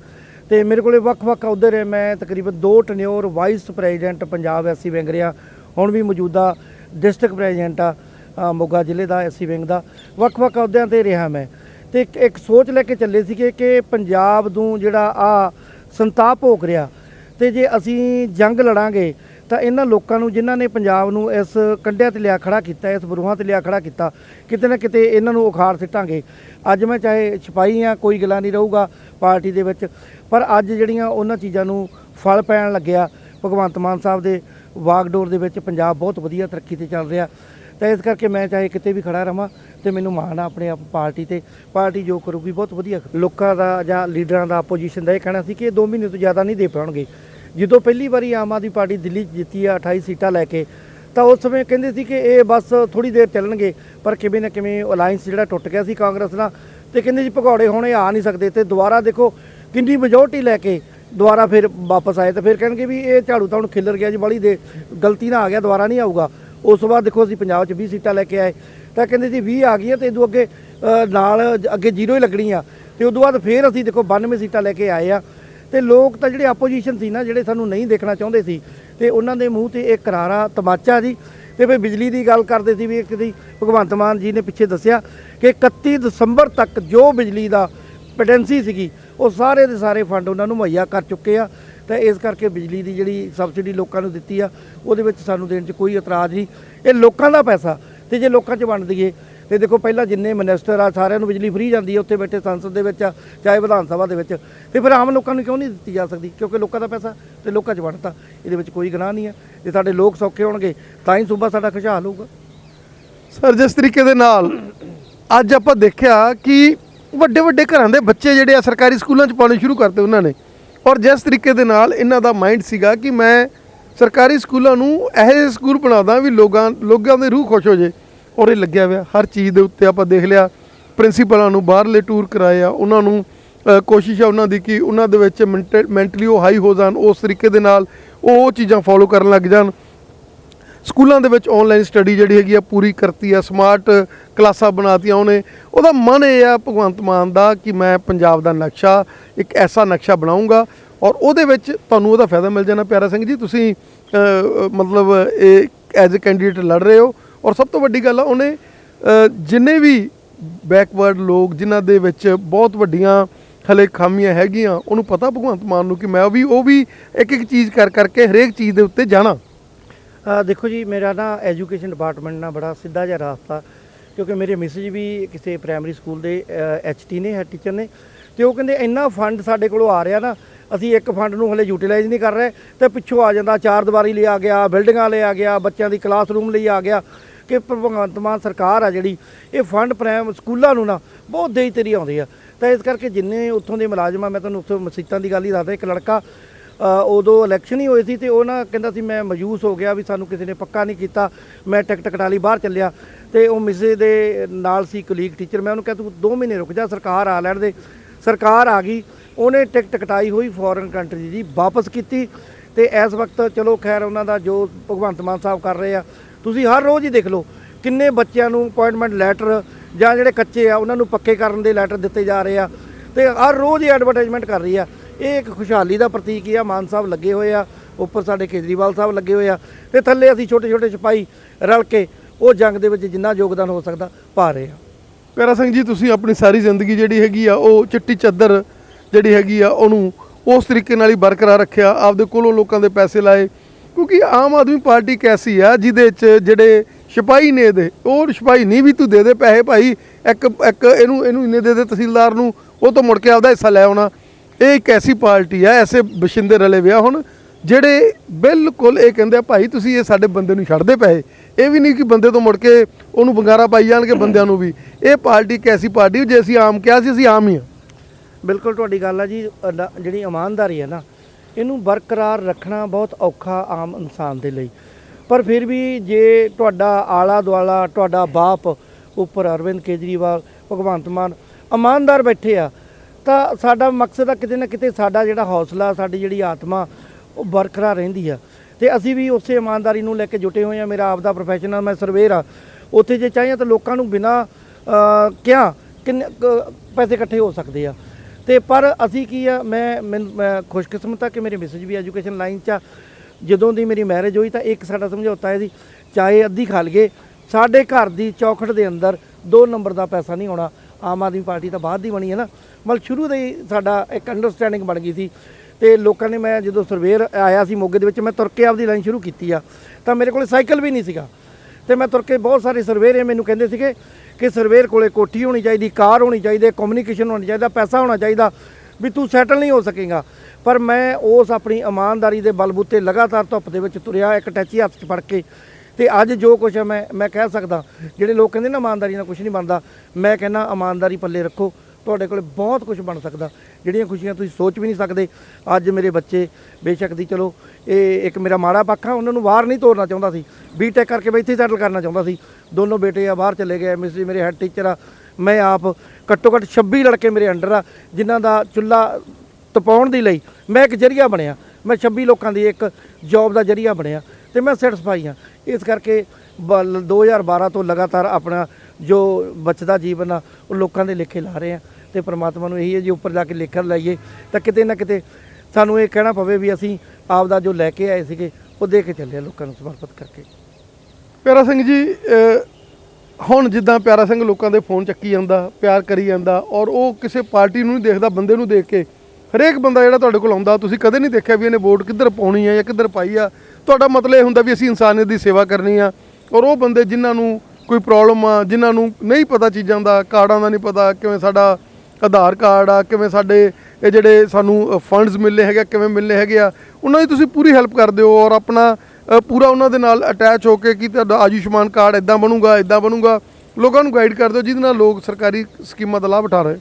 ਤੇ ਮੇਰੇ ਕੋਲੇ ਵੱਖ-ਵੱਖ ਅਹੁਦੇ ਰਹੇ। ਮੈਂ ਤਕਰੀਬਨ ਦੋ tenure vice president Punjab SC wing ਰਿਹਾ। ਹੁਣ ਵੀ ਮੌਜੂਦਾ ਡਿਸਟ੍ਰਿਕਟ ਪ੍ਰੈਜ਼ੀਡੈਂਟ ਆ ਮੋਗਾ ਜ਼ਿਲ੍ਹੇ ਦਾ ਐਸਸੀ ਵਿੰਗ ਦਾ। ਵੱਖ-ਵੱਖ ਅਹੁਦਿਆਂ ਤੇ ਰਿਹਾ ਮੈਂ। ਤੇ ਇੱਕ ਇੱਕ ਸੋਚ ਲੈ ਕੇ ਚੱਲੇ ਸੀਗੇ ਕਿ ਪੰਜਾਬ ਨੂੰ ਜਿਹੜਾ ਆ ਸੰਤਾਪ ਭੋਗ ਰਿਹਾ। ਤੇ ਜੇ ਅਸੀਂ ਜੰਗ ਲੜਾਂਗੇ ਤਾਂ ਇਹਨਾਂ ਲੋਕਾਂ ਨੂੰ, ਜਿਨ੍ਹਾਂ ਨੇ ਪੰਜਾਬ ਨੂੰ ਇਸ ਕੰਢਿਆਂ ਤੇ ਲਿਆ ਖੜਾ ਕੀਤਾ, ਇਸ ਬਰੂਹਾਂ ਤੇ ਲਿਆ ਖੜਾ ਕੀਤਾ, ਕਿਤੇ ਨਾ ਕਿਤੇ ਇਹਨਾਂ ਨੂੰ ਉਖਾੜ ਸਿੱਟਾਂਗੇ। ਅੱਜ ਮੈਂ ਚਾਹੇ ਸਿਪਾਹੀ ਆ ਕੋਈ ਗੱਲਾਂ ਨਹੀਂ ਰਹੂਗਾ ਪਾਰਟੀ ਦੇ ਵਿੱਚ, ਪਰ ਅੱਜ ਜਿਹੜੀਆਂ ਉਹਨਾਂ ਚੀਜ਼ਾਂ ਨੂੰ ਫਲ ਪੈਣ ਲੱਗਿਆ, ਭਗਵੰਤ ਮਾਨ ਸਾਹਿਬ ਦੇ ਵਾਗਡੋਰ ਦੇ ਵਿੱਚ ਪੰਜਾਬ ਬਹੁਤ ਵਧੀਆ ਤਰੱਕੀ ਤੇ ਚੱਲ ਰਿਹਾ। ਤਾਂ ਇਸ ਕਰਕੇ ਮੈਂ ਚਾਹੇ ਕਿਤੇ ਵੀ ਖੜਾ ਰਵਾਂ ਤੇ ਮੈਨੂੰ ਮਾਣ ਆ ਆਪਣੇ ਆਪ ਪਾਰਟੀ ਤੇ। ਪਾਰਟੀ ਜੋ ਕਰੂਗੀ, ਬਹੁਤ ਵਧੀਆ। ਲੋਕਾਂ ਦਾ ਜਾਂ ਲੀਡਰਾਂ ਦਾ ਆਪੋਜੀਸ਼ਨ ਦਾ ਇਹ ਕਹਿਣਾ ਸੀ ਕਿ ਇਹ 2 ਮਹੀਨੇ ਤੋਂ ਜ਼ਿਆਦਾ ਨਹੀਂ ਦੇ ਪਾਉਣਗੇ। ਜਦੋਂ ਪਹਿਲੀ ਵਾਰੀ ਆਮ ਆਦਮੀ ਪਾਰਟੀ ਦਿੱਲੀ 'ਚ ਜਿੱਤੀ ਆ 28 ਸੀਟਾਂ ਲੈ ਕੇ, ਤਾਂ ਉਸ ਸਮੇਂ ਕਹਿੰਦੇ ਸੀ ਕਿ ਇਹ ਬਸ ਥੋੜੀ ਦੇਰ ਚੱਲਣਗੇ, ਪਰ ਕਿਵੇਂ ਨਾ ਕਿਵੇਂ ਅਲਾਈਅੰਸ ਜਿਹੜਾ ਟੁੱਟ ਗਿਆ ਸੀ ਕਾਂਗਰਸ ਨਾਲ, ਤੇ ਕਹਿੰਦੇ ਜੀ ਭਗੌੜੇ ਹੋਣੇ ਆ ਨਹੀਂ ਸਕਦੇ, ਤੇ ਦੁਬਾਰਾ ਦੇਖੋ ਕਿੰਨੀ ਮੈਜੋਰਟੀ ਲੈ ਕੇ ਦੁਬਾਰਾ ਫਿਰ ਵਾਪਸ ਆਏ, ਤਾਂ ਫਿਰ ਕਹਿਣਗੇ ਵੀ ਇਹ ਝਾੜੂ ਤਾਂ ਹੁਣ ਖਿੱਲਰ ਗਿਆ ਜੀ ਬੜੀ ਦੇ ਗਲਤੀ ਨਾਲ ਆ ਗਿਆ, ਦੁਬਾਰਾ ਨਹੀਂ ਆਊਗਾ। ਉਸ ਤੋਂ ਬਾਅਦ ਦੇਖੋ ਅਸੀਂ ਪੰਜਾਬ 'ਚ 20 ਸੀਟਾਂ ਲੈ ਕੇ ਆਏ, ਤਾਂ ਕਹਿੰਦੇ ਜੀ 20 ਆ ਗਈਆਂ, ਤੇ ਇਦੋਂ ਅੱਗੇ ਨਾਲ ਅੱਗੇ ਜ਼ੀਰੋ ਹੀ ਲੱਗਣੀ ਆ ਤੇ ਉਦੋਂ ਬਾਅਦ ਫਿਰ ਅਸੀਂ ਦੇਖੋ 92 ਸੀਟਾਂ ਲੈ ਕੇ ਆਏ ਆ। ਤੇ ਲੋਕ ਤਾਂ ਜਿਹੜੇ ਆਪੋਜੀਸ਼ਨ ਸੀ ਨਾ, ਜਿਹੜੇ ਸਾਨੂੰ ਨਹੀਂ ਦੇਖਣਾ ਚਾਹੁੰਦੇ ਸੀ, ਤੇ ਉਹਨਾਂ ਦੇ ਮੂੰਹ ਤੇ ਇਹ ਕਰਾਰਾ ਤਮਾਚਾ ਜੀ। ਤੇ ਫਿਰ ਬਿਜਲੀ ਦੀ ਗੱਲ ਕਰਦੇ ਸੀ ਵੀ ਇੱਕ ਦੀ ਭਗਵੰਤ ਮਾਨ ਜੀ ਨੇ ਪਿੱਛੇ ਦੱਸਿਆ ਕਿ 31 ਦਸੰਬਰ ਤੱਕ ਜੋ ਬਿਜਲੀ ਦਾ ਪੈਟੈਂਸੀ ਸੀਗੀ, ਉਹ ਸਾਰੇ ਦੇ ਸਾਰੇ ਫੰਡ ਉਹਨਾਂ ਨੂੰ ਮੁਹੱਈਆ ਕਰ ਚੁੱਕੇ ਆ। ਤਾਂ ਇਸ ਕਰਕੇ ਬਿਜਲੀ ਦੀ ਜਿਹੜੀ ਸਬਸਿਡੀ ਲੋਕਾਂ ਨੂੰ ਦਿੱਤੀ ਆ, ਉਹਦੇ ਵਿੱਚ ਸਾਨੂੰ ਦੇਣ 'ਚ ਕੋਈ ਇਤਰਾਜ਼ ਨਹੀਂ। ਇਹ ਲੋਕਾਂ ਦਾ ਪੈਸਾ, ਤੇ ਜੇ ਲੋਕਾਂ 'ਚ ਵੰਡ ਦਈਏ ਤੇ ਦੇਖੋ ਪਹਿਲਾਂ ਜਿੰਨੇ ਮਿਨਿਸਟਰ ਆ ਸਾਰਿਆਂ ਨੂੰ ਬਿਜਲੀ ਫ੍ਰੀ ਜਾਂਦੀ ਹੈ ਉੱਥੇ ਬੈਠੇ ਸੰਸਦ ਦੇ ਵਿੱਚ ਆ, ਚਾਹੇ ਵਿਧਾਨ ਸਭਾ ਦੇ ਵਿੱਚ। ਤੇ ਫਿਰ ਆਮ ਲੋਕਾਂ ਨੂੰ ਕਿਉਂ ਨਹੀਂ ਦਿੱਤੀ ਜਾ ਸਕਦੀ? ਕਿਉਂਕਿ ਲੋਕਾਂ ਦਾ ਪੈਸਾ ਤੇ ਲੋਕਾਂ 'ਚ ਵੰਡਤਾ। ਇਹਦੇ ਵਿੱਚ ਕੋਈ ਗੁਨਾਹ ਨਹੀਂ ਹੈ। ਜੇ ਸਾਡੇ ਲੋਕ ਸੌਖੇ ਹੋਣਗੇ ਤਾਂ ਹੀ ਸੂਬਾ ਸਾਡਾ ਖੁਸ਼ਹਾਲ ਹੋਊਗਾ। ਸਰ ਜਿਸ ਤਰੀਕੇ ਦੇ ਨਾਲ ਅੱਜ ਆਪਾਂ ਦੇਖਿਆ ਕਿ ਵੱਡੇ ਵੱਡੇ ਘਰਾਂ ਦੇ ਬੱਚੇ ਜਿਹੜੇ ਆ ਸਰਕਾਰੀ ਸਕੂਲਾਂ 'ਚ ਪਾਉਣੇ ਸ਼ੁਰੂ ਕਰਤੇ ਉਹਨਾਂ ਨੇ। ਔਰ ਜਿਸ ਤਰੀਕੇ ਦੇ ਨਾਲ ਇਹਨਾਂ ਦਾ ਮਾਈਂਡ ਸੀਗਾ ਕਿ ਮੈਂ ਸਰਕਾਰੀ ਸਕੂਲਾਂ ਨੂੰ ਇਹੋ ਜਿਹੇ ਸਕੂਲ ਬਣਾਦਾ ਵੀ ਲੋਕਾਂ ਲੋਕਾਂ ਦੇ ਰੂਹ ਖੁਸ਼ ਹੋ ਜੇ। ਔਰ ਇਹ ਲੱਗਿਆ ਹੋਇਆ। ਹਰ ਚੀਜ਼ ਦੇ ਉੱਤੇ ਆਪਾਂ ਦੇਖ ਲਿਆ। ਪ੍ਰਿੰਸੀਪਲਾਂ ਨੂੰ ਬਾਹਰਲੇ ਟੂਰ ਕਰਾਏ ਆ। ਉਹਨਾਂ ਨੂੰ ਕੋਸ਼ਿਸ਼ ਆ ਉਹਨਾਂ ਦੀ ਕਿ ਉਹਨਾਂ ਦੇ ਵਿੱਚ ਮੈਂਟਲੀ ਉਹ ਹਾਈ ਹੋ ਜਾਣ, ਉਸ ਤਰੀਕੇ ਦੇ ਨਾਲ ਉਹ ਉਹ ਚੀਜ਼ਾਂ ਫੋਲੋ ਕਰਨ ਲੱਗ ਜਾਣ। ਸਕੂਲਾਂ ਦੇ ਵਿੱਚ ਆਨਲਾਈਨ ਸਟੱਡੀ ਜਿਹੜੀ ਹੈਗੀ ਆ, ਪੂਰੀ ਕਰਤੀ ਆ। ਸਮਾਰਟ ਕਲਾਸਾਂ ਬਣਾਤੀਆਂ ਉਹਨੇ। ਉਹਦਾ ਮਨ ਇਹ ਆ ਭਗਵੰਤ ਮਾਨ ਦਾ ਕਿ ਮੈਂ ਪੰਜਾਬ ਦਾ ਨਕਸ਼ਾ, ਇੱਕ ਐਸਾ ਨਕਸ਼ਾ ਬਣਾਉਂਗਾ ਔਰ ਉਹਦੇ ਵਿੱਚ ਤੁਹਾਨੂੰ ਉਹਦਾ ਫਾਇਦਾ ਮਿਲ ਜਾਣਾ। ਪਿਆਰਾ ਸਿੰਘ ਜੀ, ਤੁਸੀਂ ਮਤਲਬ ਇਹ ਐਜ਼ ਅ ਕੈਂਡੀਡੇਟ ਲੜ ਰਹੇ ਹੋ। ਔਰ ਸਭ ਤੋਂ ਵੱਡੀ ਗੱਲ ਆ, ਉਹਨੇ ਜਿੰਨੇ ਵੀ ਬੈਕਵਰਡ ਲੋਕ ਜਿਨ੍ਹਾਂ ਦੇ ਵਿੱਚ ਬਹੁਤ ਵੱਡੀਆਂ ਹਲੇ ਖਾਮੀਆਂ ਹੈਗੀਆਂ, ਉਹਨੂੰ ਪਤਾ ਭਗਵੰਤ ਮਾਨ ਨੂੰ ਕਿ ਮੈਂ ਵੀ, ਉਹ ਵੀ ਇੱਕ ਇੱਕ ਚੀਜ਼ ਕਰ ਕਰਕੇ ਹਰੇਕ ਚੀਜ਼ ਦੇ ਉੱਤੇ ਜਾਣਾ। ਦੇਖੋ ਜੀ, ਮੇਰਾ ਨਾ ਐਜੂਕੇਸ਼ਨ ਡਿਪਾਰਟਮੈਂਟ ਨਾਲ ਬੜਾ ਸਿੱਧਾ ਜਿਹਾ ਰਾਸਤਾ, ਕਿਉਂਕਿ ਮੇਰੇ ਮਿਸਿਜ ਵੀ ਕਿਸੇ ਪ੍ਰਾਇਮਰੀ ਸਕੂਲ ਦੇ ਐਚਟੀ ਨੇ ਹੈ ਟੀਚਰ ਨੇ, ਤੇ ਉਹ ਕਹਿੰਦੇ ਇੰਨਾ ਫੰਡ ਸਾਡੇ ਕੋਲੋਂ ਆ ਰਿਹਾ ਨਾ, ਅਸੀਂ ਇੱਕ ਫੰਡ ਨੂੰ ਹਲੇ ਯੂਟਿਲਾਈਜ਼ ਨਹੀਂ ਕਰ ਰਹੇ, ਤੇ ਪਿੱਛੋਂ ਆ ਜਾਂਦਾ, ਚਾਰ ਦੀਵਾਰੀ ਲਈ ਆ ਗਿਆ ਬਿਲਡਿੰਗਾਂ ਲਈ ਆ ਗਿਆ, ਬੱਚਿਆਂ ਦੀ ਕਲਾਸਰੂਮ ਲਈ ਆ ਗਿਆ ਕਿ ਭਗਵੰਤ ਮਾਨ ਸਰਕਾਰ ਆ ਜਿਹੜੀ, ਇਹ ਫੰਡ ਪ੍ਰਾਇਮ ਸਕੂਲਾਂ ਨੂੰ ਨਾ ਬਹੁਤ ਦੇਈ ਤੇਰੀ ਆਉਂਦੇ ਆ। ਤਾਂ ਇਸ ਕਰਕੇ ਜਿੰਨੇ ਉੱਥੋਂ ਦੇ ਮੁਲਾਜ਼ਮ ਆ, ਮੈਂ ਤੁਹਾਨੂੰ ਉੱਥੋਂ ਮਸੀਤਾਂ ਦੀ ਗੱਲ ਹੀ ਦੱਸਦਾ, ਇੱਕ ਲੜਕਾ ਉਦੋਂ ਇਲੈਕਸ਼ਨ ਹੀ ਹੋਏ ਸੀ ਤੇ ਉਹ ਨਾ ਕਹਿੰਦਾ ਸੀ, ਮੈਂ ਮਯੂਸ ਹੋ ਗਿਆ ਵੀ ਸਾਨੂੰ ਕਿਸੇ ਨੇ ਪੱਕਾ ਨਹੀਂ ਕੀਤਾ, ਮੈਂ ਟਿਕਟ ਕਟਾ ਲਈ, ਬਾਹਰ ਚੱਲਿਆ। ਤੇ ਉਹ ਮਿਸੇ ਦੇ ਨਾਲ ਸੀ ਕਲੀਗ ਟੀਚਰ ਮੈਂ ਉਹਨੂੰ ਕਿਹਾ, ਤੂੰ 2 ਮਹੀਨੇ ਰੁਕ ਜਾ, ਸਰਕਾਰ ਆ ਲੈਣ ਦੇ। ਸਰਕਾਰ ਆ ਗਈ, ਉਹਨੇ ਟਿਕਟ ਕਟਾਈ ਹੋਈ ਫੋਰਨ ਕੰਟਰੀ ਦੀ, ਵਾਪਸ ਕੀਤੀ ਤੇ ਇਸ ਵਕਤ ਚਲੋ ਖੈਰ ਉਹਨਾਂ ਦਾ ਜੋ ਭਗਵੰਤ ਮਾਨ ਸਾਹਿਬ ਕਰ ਰਹੇ ਆ ਤੁਸੀਂ ਹਰ ਰੋਜ਼ ਹੀ ਦੇਖ ਲਓ ਕਿੰਨੇ ਬੱਚਿਆਂ ਨੂੰ ਅਪਾਇੰਟਮੈਂਟ ਲੈਟਰ ਜਾਂ ਜਿਹੜੇ ਕੱਚੇ ਆ, ਉਹਨਾਂ ਨੂੰ ਪੱਕੇ ਕਰਨ ਦੇ ਲੈਟਰ ਦਿੱਤੇ ਜਾ ਰਹੇ ਆ। ਤੇ ਹਰ ਰੋਜ਼ ਹੀ ਐਡਵਰਟਾਈਜ਼ਮੈਂਟ ਕਰ ਰਹੀ ਆ। ਇਹ ਇੱਕ ਖੁਸ਼ਹਾਲੀ ਦਾ ਪ੍ਰਤੀਕ ਆ। ਮਾਨ ਸਾਹਿਬ ਲੱਗੇ ਹੋਏ ਆ, ਉੱਪਰ ਸਾਡੇ ਕੇਜਰੀਵਾਲ ਸਾਹਿਬ ਲੱਗੇ ਹੋਏ ਆ। ਤੇ ਥੱਲੇ ਅਸੀਂ ਛੋਟੇ ਛੋਟੇ ਸਿਪਾਹੀ ਰਲ ਕੇ ਉਹ ਜੰਗ ਦੇ ਵਿੱਚ ਜਿੰਨਾ ਯੋਗਦਾਨ ਹੋ ਸਕਦਾ ਪਾ ਰਹੇ ਆ। ਪਿਆਰਾ ਸਿੰਘ ਜੀ, ਤੁਸੀਂ ਆਪਣੀ ਸਾਰੀ ਜ਼ਿੰਦਗੀ ਜਿਹੜੀ ਹੈਗੀ ਆ, ਉਹ ਚਿੱਟੀ ਚਾਦਰ ਜਿਹੜੀ ਹੈਗੀ ਆ, ਉਹਨੂੰ ਉਸ ਤਰੀਕੇ ਨਾਲ ਹੀ ਬਰਕਰਾਰ ਰੱਖਿਆ। ਆਪਦੇ ਕੋਲੋਂ ਲੋਕਾਂ ਦੇ ਪੈਸੇ ਲਾਏ ਕਿਉਂਕਿ ਆਮ ਆਦਮੀ ਪਾਰਟੀ ਇੱਕ ਐਸੀ ਆ, ਜਿਹਦੇ 'ਚ ਜਿਹੜੇ ਸਿਪਾਹੀ ਨੇ ਇਹਦੇ, ਉਹ ਸਿਪਾਹੀ ਨਹੀਂ ਵੀ ਤੂੰ ਦੇ ਦੇ ਪੈਸੇ ਭਾਈ, ਇੱਕ ਇੱਕ ਇਹਨੂੰ ਇਹਨੂੰ ਇੰਨੇ ਦੇ ਦੇ ਤਹਿਸੀਲਦਾਰ ਨੂੰ, ਉਹ ਤੋਂ ਮੁੜ ਕੇ ਆਪਦਾ ਹਿੱਸਾ ਲੈ ਆਉਣਾ। ਇਹ ਇੱਕ ਐਸੀ ਪਾਰਟੀ ਆ, ਐਸੇ ਬਸ਼ਿੰਦੇ ਰਲੇ ਵਿਆ ਹੁਣ, ਜਿਹੜੇ ਬਿਲਕੁਲ ਇਹ ਕਹਿੰਦੇ ਆ, ਭਾਈ ਤੁਸੀਂ ਇਹ ਸਾਡੇ ਬੰਦੇ ਨੂੰ ਛੱਡਦੇ ਦੇ ਇਹ ਵੀ ਨਹੀਂ ਕਿ ਬੰਦੇ ਤੋਂ ਮੁੜ ਕੇ ਉਹਨੂੰ ਬੰਗਾਰਾ ਪਾਈ ਜਾਣਗੇ ਬੰਦਿਆਂ ਨੂੰ ਵੀ। ਇਹ ਪਾਰਟੀ ਇੱਕ ਐਸੀ ਪਾਰਟੀ ਜੇ ਅਸੀਂ ਆਮ ਕਿਹਾ ਸੀ, ਅਸੀਂ ਆਮ ਹੀ ਆ। ਬਿਲਕੁਲ ਤੁਹਾਡੀ ਗੱਲ ਆ ਜੀ ਜਿਹੜੀ ਇਮਾਨਦਾਰੀ ਹੈ ਨਾ ਇਹਨੂੰ ਬਰਕਰਾਰ ਰੱਖਣਾ ਬਹੁਤ ਔਖਾ ਆਮ ਇਨਸਾਨ ਦੇ ਲਈ। ਪਰ ਫਿਰ ਵੀ ਜੇ ਤੁਹਾਡਾ ਆਲਾ ਦੁਆਲਾ ਤੁਹਾਡਾ ਬਾਪ ਉੱਪਰ ਅਰਵਿੰਦ ਕੇਜਰੀਵਾਲ, ਭਗਵੰਤ ਮਾਨ ਇਮਾਨਦਾਰ ਬੈਠੇ ਆ, ਤਾਂ ਸਾਡਾ ਮਕਸਦ ਆ ਕਿਤੇ ਨਾ ਕਿਤੇ ਸਾਡਾ ਜਿਹੜਾ ਹੌਸਲਾ, ਸਾਡੀ ਜਿਹੜੀ ਆਤਮਾ, ਉਹ ਬਰਕਰਾਰ ਰਹਿੰਦੀ ਆ। ਤੇ ਅਸੀਂ ਵੀ ਉਸੇ ਇਮਾਨਦਾਰੀ ਨੂੰ ਲੈ ਕੇ ਜੁਟੇ ਹੋਏ ਆ। ਮੇਰਾ ਆਪ ਦਾ ਪ੍ਰੋਫੈਸ਼ਨਲ ਮੈਂ ਸਰਵੇਅਰ ਆ। ਉੱਥੇ ਜੇ ਚਾਹੀਏ ਤਾਂ ਲੋਕਾਂ ਨੂੰ ਬਿਨਾ ਕਿਹਾ ਕਿੰਨੇ ਪੈਸੇ ਇਕੱਠੇ ਹੋ ਸਕਦੇ ਆ। ਤੇ ਪਰ ਅਸੀਂ ਕੀ ਆ, ਮੈਂ ਮੈਨੂੰ- ਮੈਂ ਖੁਸ਼ਕਿਸਮਤ ਆ ਕਿ ਮੇਰੇ ਮਿਸਜ ਵੀ ਐਜੂਕੇਸ਼ਨ ਲਾਈਨ 'ਚ ਆ। ਜਦੋਂ ਦੀ ਮੇਰੀ ਮੈਰਿਜ ਹੋਈ ਤਾਂ ਇੱਕ ਸਾਡਾ ਸਮਝੌਤਾ ਹੈ ਜੀ, ਚਾਹੇ ਅੱਧੀ ਖਾ ਲਈਏ, ਸਾਡੇ ਘਰ ਦੀ ਚੌਖਟ ਦੇ ਅੰਦਰ 2 ਨੰਬਰ ਦਾ ਪੈਸਾ ਨਹੀਂ ਆਉਣਾ। ਆਮ ਆਦਮੀ ਪਾਰਟੀ ਤਾਂ ਬਾਅਦ ਦੀ ਬਣੀ ਹੈ ਨਾ। ਮਤਲਬ ਸ਼ੁਰੂ ਦੇ ਹੀ ਸਾਡਾ ਇੱਕ ਅੰਡਰਸਟੈਂਡਿੰਗ ਬਣ ਗਈ ਸੀ। ਤੇ ਲੋਕਾਂ ਨੇ ਮੈਂ ਜਦੋਂ ਸਰਵੇਅਰ ਆਇਆ ਸੀ ਮੋਗੇ ਦੇ ਵਿੱਚ, ਮੈਂ ਤੁਰ ਕੇ ਆਪਦੀ ਲਾਈਨ ਸ਼ੁਰੂ ਕੀਤੀ ਆ। ਤਾਂ ਮੇਰੇ ਕੋਲ ਸਾਈਕਲ ਵੀ ਨਹੀਂ ਸੀਗਾ। ਤੇ ਮੈਂ ਤੁਰ ਕੇ ਬਹੁਤ ਸਾਰੇ ਸਰਵੇਅਰ ਮੈਨੂੰ ਕਹਿੰਦੇ ਸੀਗੇ ਕਿ ਸਰਵੇਅਰ ਕੋਲੇ ਕੋਠੀ ਹੋਣੀ ਚਾਹੀਦੀ, ਕਾਰ ਹੋਣੀ ਚਾਹੀਦੀ ਕਮਿਊਨੀਕੇਸ਼ਨ ਹੋਣੀ ਚਾਹੀਦਾ, ਪੈਸਾ ਹੋਣਾ ਚਾਹੀਦਾ, ਵੀ ਤੂੰ ਸੈਟਲ ਨਹੀਂ ਹੋ ਸਕੇਗਾ। ਪਰ ਮੈਂ ਉਸ ਆਪਣੀ ਇਮਾਨਦਾਰੀ ਦੇ ਬਲਬੂਤੇ ਲਗਾਤਾਰ ਧੁੱਪ ਦੇ ਵਿੱਚ ਤੁਰਿਆ, ਇੱਕ ਟੈਚੀ ਹੱਥ 'ਚ ਫੜ ਕੇ, ਤੇ ਅੱਜ ਜੋ ਕੁਝ ਮੈਂ ਮੈਂ ਕਹਿ ਸਕਦਾ, ਜਿਹੜੇ ਲੋਕ ਕਹਿੰਦੇ ਨਾ ਇਮਾਨਦਾਰੀ ਨਾਲ ਕੁਝ ਨਹੀਂ ਬਣਦਾ, ਮੈਂ ਕਹਿੰਦਾ ਇਮਾਨਦਾਰੀ ਪੱਲੇ ਰੱਖੋ। ਤੁਹਾਡੇ ਕੋਲ ਬਹੁਤ ਕੁਝ ਬਣ ਸਕਦਾ। ਜਿਹੜੀਆਂ ਖੁਸ਼ੀਆਂ ਤੁਸੀਂ ਸੋਚ ਵੀ ਨਹੀਂ ਸਕਦੇ। ਅੱਜ ਮੇਰੇ ਬੱਚੇ ਬੇਸ਼ੱਕ ਦੀ ਚਲੋ, ਇਹ ਇੱਕ ਮੇਰਾ ਮਾੜਾ ਪੱਖ ਆ, ਉਹਨਾਂ ਨੂੰ ਬਾਹਰ ਨਹੀਂ ਤੋਰਨਾ ਚਾਹੁੰਦਾ ਸੀ। ਬੀਟੈਕ ਕਰਕੇ ਮੈਂ ਇੱਥੇ ਸੈਟਲ ਕਰਨਾ ਚਾਹੁੰਦਾ ਸੀ। ਦੋਨੋਂ ਬੇਟੇ ਆ, ਬਾਹਰ ਚਲੇ ਗਏ, ਮਿਸ ਜੀ, ਮੇਰੇ ਹੈੱਡ ਟੀਚਰ ਆ। ਮੈਂ ਆਪ ਘੱਟੋ ਘੱਟ 26 ਲੜਕੇ ਮੇਰੇ ਅੰਡਰ ਆ, ਜਿਨ੍ਹਾਂ ਦਾ ਚੁੱਲਾ ਤਪਾਉਣ ਦੇ ਲਈ ਮੈਂ ਇੱਕ ਜਰੀਆ ਬਣਿਆ। ਮੈਂ 26 ਲੋਕਾਂ ਦੀ ਇੱਕ ਜੌਬ ਦਾ ਜਰੀਆ ਬਣਿਆ ਤੇ ਮੈਂ ਸੈਟੀਸਫਾਈ ਆ ਇਸ ਕਰਕੇ ਬ- 2012 ਤੋਂ ਲਗਾਤਾਰ ਆਪਣਾ ਜੋ ਬਚਦਾ ਜੀਵਨ ਆ, ਉਹ ਲੋਕਾਂ ਦੇ ਲੇਖੇ ਲਾ ਰਹੇ ਆ। ਤੇ ਪ੍ਰਮਾਤਮਾ ਨੂੰ ਇਹੀ ਹੈ ਜੀ ਉੱਪਰ ਜਾ ਕੇ ਲੇਖਰ ਲਾਈਏ ਤਾਂ ਕਿਤੇ ਨਾ ਕਿਤੇ ਸਾਨੂੰ ਇਹ ਕਹਿਣਾ ਪਵੇ ਵੀ ਅਸੀਂ ਆਪ ਦਾ ਜੋ ਲੈ ਕੇ ਆਏ ਸੀਗੇ, ਉਹ ਦੇ ਕੇ ਚੱਲੇ ਲੋਕਾਂ ਨੂੰ ਸਮਰਪਿਤ ਕਰਕੇ। ਪਿਆਰਾ ਸਿੰਘ ਜੀ ਹੁਣ ਜਿੱਦਾਂ ਪਿਆਰਾ ਸਿੰਘ ਲੋਕਾਂ ਦੇ ਫੋਨ ਚੱਕੀ ਜਾਂਦਾ, ਪਿਆਰ ਕਰੀ ਜਾਂਦਾ ਔਰ ਉਹ ਕਿਸੇ ਪਾਰਟੀ ਨੂੰ ਨਹੀਂ ਦੇਖਦਾ, ਬੰਦੇ ਨੂੰ ਦੇਖ ਕੇ, ਹਰੇਕ ਬੰਦਾ ਜਿਹੜਾ ਤੁਹਾਡੇ ਕੋਲ ਆਉਂਦਾ, ਤੁਸੀਂ ਕਦੇ ਨਹੀਂ ਦੇਖਿਆ ਵੀ ਇਹਨੇ ਵੋਟ ਕਿੱਧਰ ਪਾਉਣੀ ਆ ਜਾਂ ਕਿੱਧਰ ਪਾਈ ਆ। ਤੁਹਾਡਾ ਮਤਲਬ ਇਹ ਹੁੰਦਾ ਵੀ ਅਸੀਂ ਇਨਸਾਨੀਅਤ ਦੀ ਸੇਵਾ ਕਰਨੀ ਆ ਔਰ ਉਹ ਬੰਦੇ ਜਿਨ੍ਹਾਂ ਨੂੰ ਕੋਈ ਪ੍ਰੋਬਲਮ ਆ, ਜਿਨ੍ਹਾਂ ਨੂੰ ਨਹੀਂ ਪਤਾ ਚੀਜ਼ਾਂ ਦਾ, ਕਾਰਡਾਂ ਦਾ ਨਹੀਂ ਪਤਾ, ਕਿਵੇਂ ਸਾਡਾ ਆਧਾਰ ਕਾਰਡ ਆ ਕਿਵੇਂ ਸਾਡੇ ਇਹ ਜਿਹੜੇ ਸਾਨੂੰ ਫੰਡਸ ਮਿਲਨੇ ਹੈਗੇ ਆ, ਕਿਵੇਂ ਮਿਲਨੇ ਹੈਗੇ ਆ ਉਹਨਾਂ ਦੀ ਤੁਸੀਂ ਪੂਰੀ ਹੈਲਪ ਕਰਦੇ ਹੋ ਔਰ ਆਪਣਾ ਪੂਰਾ ਉਹਨਾਂ ਦੇ ਨਾਲ ਅਟੈਚ ਹੋ ਕੇ ਕਿ ਤੁਹਾਡਾ ਆਯੁਸ਼ਮਾਨ ਕਾਰਡ ਇਦਾਂ ਬਣੂਗਾ ਇਦਾਂ ਬਣੂਗਾ ਲੋਕਾਂ ਨੂੰ ਗਾਈਡ ਕਰਦੇ ਹੋ ਜਿਹਦੇ ਨਾਲ ਲੋਕ ਸਰਕਾਰੀ ਸਕੀਮਾਂ ਦਾ ਲਾਭ ਉਠਾ ਰਹੇ।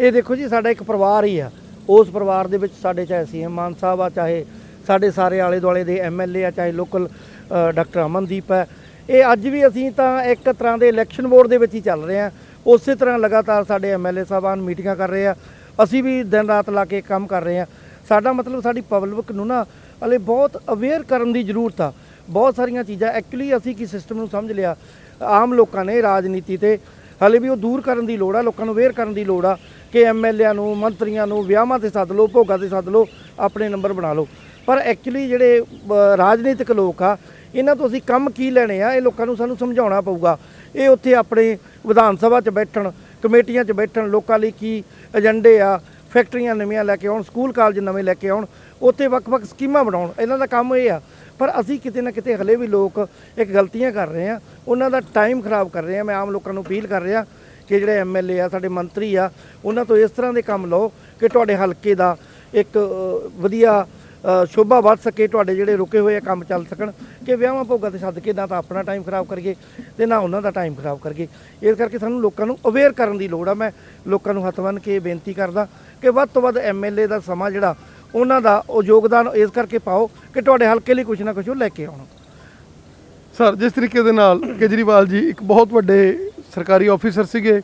ਇਹ ਦੇਖੋ ਜੀ ਸਾਡਾ ਇੱਕ ਪਰਿਵਾਰ ਹੀ ਆ। ਉਸ ਪਰਿਵਾਰ ਦੇ ਵਿੱਚ ਸਾਡੇ ਚਾਹੇ ਸੀਐਮ ਮਾਨ ਸਾਹਿਬ ਆ ਚਾਹੇ ਸਾਡੇ ਸਾਰੇ ਆਲੇ ਦੁਆਲੇ ਦੇ ਐਮਐਲਏ ਆ ਚਾਹੇ ਲੋਕਲ ਡਾਕਟਰ ਅਮਨਦੀਪ ਹੈ ਇਹ ਅੱਜ ਵੀ ਅਸੀਂ ਤਾਂ ਇੱਕ ਤਰ੍ਹਾਂ ਦੇ ਇਲੈਕਸ਼ਨ ਬੋਰਡ ਦੇ ਵਿੱਚ ਹੀ ਚੱਲ ਰਹੇ ਹਾਂ ਉਸੇ ਤਰ੍ਹਾਂ ਲਗਾਤਾਰ ਸਾਡੇ ਐਮਐਲਏ ਸਾਹਿਬਾਨ ਮੀਟਿੰਗਾਂ ਕਰ ਰਹੇ ਆ। ਅਸੀਂ ਵੀ ਦਿਨ ਰਾਤ ਲਾ ਕੇ ਕੰਮ ਕਰ ਰਹੇ ਹਾਂ ਸਾਡਾ ਮਤਲਬ ਸਾਡੀ ਪਬਲਿਕ ਨੂੰ ਨਾ ਹਲੇ ਬਹੁਤ ਅਵੇਅਰ ਕਰਨ ਦੀ ਜ਼ਰੂਰਤ ਆ। ਬਹੁਤ ਸਾਰੀਆਂ ਚੀਜ਼ਾਂ ਐਕਚੁਅਲੀ ਅਸੀਂ ਕੀ ਸਿਸਟਮ ਨੂੰ ਸਮਝ ਲਿਆ। ਆਮ ਲੋਕਾਂ ਨੇ ਰਾਜਨੀਤੀ ਤੇ ਹਲੇ ਵੀ ਉਹ ਦੂਰ ਕਰਨ ਦੀ ਲੋੜ ਆ, ਲੋਕਾਂ ਨੂੰ ਅਵੇਅਰ ਕਰਨ ਦੀ ਲੋੜ ਆ ਕਿ ਐਮਐਲਏਆਂ ਨੂੰ, ਮੰਤਰੀਆਂ ਨੂੰ, ਵਿਆਹਾਂ ਤੇ ਸੱਦ ਲਓ, ਭੋਗਾਂ ਤੇ ਸੱਦ ਲਓ, ਆਪਣੇ ਨੰਬਰ ਬਣਾ ਲਓ। ਪਰ ਐਕਚੁਅਲੀ ਜਿਹੜੇ ਰਾਜਨੀਤਿਕ ਲੋਕ ਆ, ਇਹਨਾਂ ਤੋਂ ਅਸੀਂ ਕੰਮ ਕੀ ਲੈਣੇ ਆ, ਇਹ ਲੋਕਾਂ ਨੂੰ ਸਾਨੂੰ ਸਮਝਾਉਣਾ ਪਊਗਾ। ਇਹ ਉੱਥੇ ਆਪਣੇ ਵਿਧਾਨ ਸਭਾ 'ਚ ਬੈਠਣ, ਕਮੇਟੀਆਂ 'ਚ ਬੈਠਣ, ਲੋਕਾਂ ਲਈ ਕੀ ਏਜੰਡੇ ਆ ਫੈਕਟਰੀਆਂ ਨਵੀਆਂ ਲੈ ਕੇ ਆਉਣ ਸਕੂਲ ਕਾਲਜ ਨਵੇਂ ਲੈ ਕੇ ਆਉਣ, ਉੱਥੇ ਵੱਖ-ਵੱਖ ਸਕੀਮਾਂ ਬਣਾਉਣ, ਇਹਨਾਂ ਦਾ ਕੰਮ ਇਹ ਆ। ਪਰ ਅਸੀਂ ਕਿਤੇ ਨਾ ਕਿਤੇ ਹਲੇ ਵੀ ਲੋਕ ਇੱਕ ਗਲਤੀਆਂ ਕਰ ਰਹੇ ਆ, ਉਹਨਾਂ ਦਾ ਟਾਈਮ ਖਰਾਬ ਕਰ ਰਹੇ ਆ। ਮੈਂ ਆਮ ਲੋਕਾਂ ਨੂੰ ਅਪੀਲ ਕਰ ਰਿਹਾ ਕਿ ਜਿਹੜੇ ਐਮਐਲਏ ਆ, ਸਾਡੇ ਮੰਤਰੀ ਆ, ਉਹਨਾਂ ਤੋਂ ਇਸ ਤਰ੍ਹਾਂ ਦੇ ਕੰਮ ਲਓ ਕਿ ਤੁਹਾਡੇ ਹਲਕੇ ਦਾ ਇੱਕ ਵਧੀਆ ਸ਼ੋਭਾ ਵੱਧ ਸਕੇ, ਤੁਹਾਡੇ ਜਿਹੜੇ ਰੁਕੇ ਹੋਏ ਆ ਕੰਮ ਚੱਲ ਸਕਣ, ਕਿ ਵਿਆਹਾਂ ਭੋਗਾਂ ਤੇ ਸੱਦ ਕੇ ਨਾ ਤਾਂ ਆਪਣਾ ਟਾਈਮ ਖਰਾਬ ਕਰੀਏ ਤੇ ਨਾ ਉਹਨਾਂ ਦਾ ਟਾਈਮ ਖਰਾਬ ਕਰੀਏ। ਇਸ ਕਰਕੇ ਸਾਨੂੰ ਲੋਕਾਂ ਨੂੰ ਅਵੇਅਰ ਕਰਨ ਦੀ ਲੋੜ ਆ। ਮੈਂ ਲੋਕਾਂ ਨੂੰ ਹੱਥ ਬੰਨ੍ਹ ਕੇ ਬੇਨਤੀ ਕਰਦਾ ਕਿ ਵੱਧ ਤੋਂ ਵੱਧ ਐਮਐਲਏ ਦਾ ਸਮਾਂ ਜਿਹੜਾ, ਉਹਨਾਂ ਦਾ ਉਹ ਯੋਗਦਾਨ ਇਸ ਕਰਕੇ ਪਾਓ ਕਿ ਤੁਹਾਡੇ ਹਲਕੇ ਲਈ ਕੁਝ ਨਾ ਕੁਝ ਉਹ ਲੈ ਕੇ ਆਉਣ। ਸਰ, ਜਿਸ ਤਰੀਕੇ ਦੇ ਨਾਲ ਕੇਜਰੀਵਾਲ ਜੀ ਇੱਕ ਬਹੁਤ ਵੱਡੇ ਸਰਕਾਰੀ ਆਫੀਸਰ ਸੀਗੇ,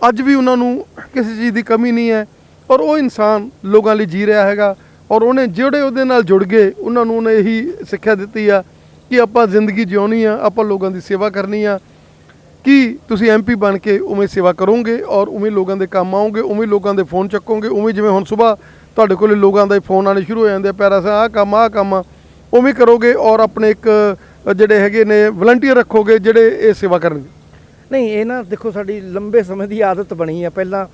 ਅੱਜ ਵੀ ਉਹਨਾਂ ਨੂੰ ਕਿਸੇ ਚੀਜ਼ ਦੀ ਕਮੀ ਨਹੀਂ ਹੈ, ਔਰ ਉਹ ਇਨਸਾਨ ਲੋਕਾਂ ਲਈ ਜੀ ਰਿਹਾ ਹੈਗਾ। ਔਰ ਉਹਨੇ ਜਿਹੜੇ ਉਹਦੇ ਨਾਲ ਜੁੜ ਗਏ ਉਹਨਾਂ ਨੂੰ ਉਹਨੇ ਇਹੀ ਸਿੱਖਿਆ ਦਿੱਤੀ ਆ ਕਿ ਆਪਾਂ ਜ਼ਿੰਦਗੀ ਜਿਉਣੀ ਆ ਆਪਾਂ ਲੋਕਾਂ ਦੀ ਸੇਵਾ ਕਰਨੀ ਆ ਕੀ ਤੁਸੀਂ ਐਮਪੀ ਬਣ ਕੇ ਉਵੇਂ ਸੇਵਾ ਕਰੋਗੇ ਔਰ ਉਵੇਂ ਲੋਕਾਂ ਦੇ ਕੰਮ ਆਓਗੇ ਉਵੇਂ ਲੋਕਾਂ ਦੇ ਫੋਨ ਚੱਕੋਗੇ ਉਵੇਂ ਜਿਵੇਂ ਹੁਣ ਸਵੇਰ ਤੁਹਾਡੇ ਕੋਲੇ ਲੋਕਾਂ ਦੇ ਫੋਨ ਆਣੇ ਸ਼ੁਰੂ ਹੋ ਜਾਂਦੇ ਆ ਪੈਰਾ ਸਾ ਆਹ ਕੰਮ ਆਹ ਕੰਮ ਆ, ਉਵੇਂ ਕਰੋਗੇ ਔਰ ਆਪਣੇ ਇੱਕ ਜਿਹੜੇ ਹੈਗੇ ਨੇ ਵਲੰਟੀਅਰ ਰੱਖੋਗੇ ਜਿਹੜੇ ਇਹ ਸੇਵਾ ਕਰਨਗੇ। ਨਹੀਂ ਇਹ ਨਾ ਦੇਖੋ ਸਾਡੀ ਲੰਬੇ ਸਮੇਂ ਦੀ ਆਦਤ ਬਣੀ ਆ। ਪਹਿਲਾਂ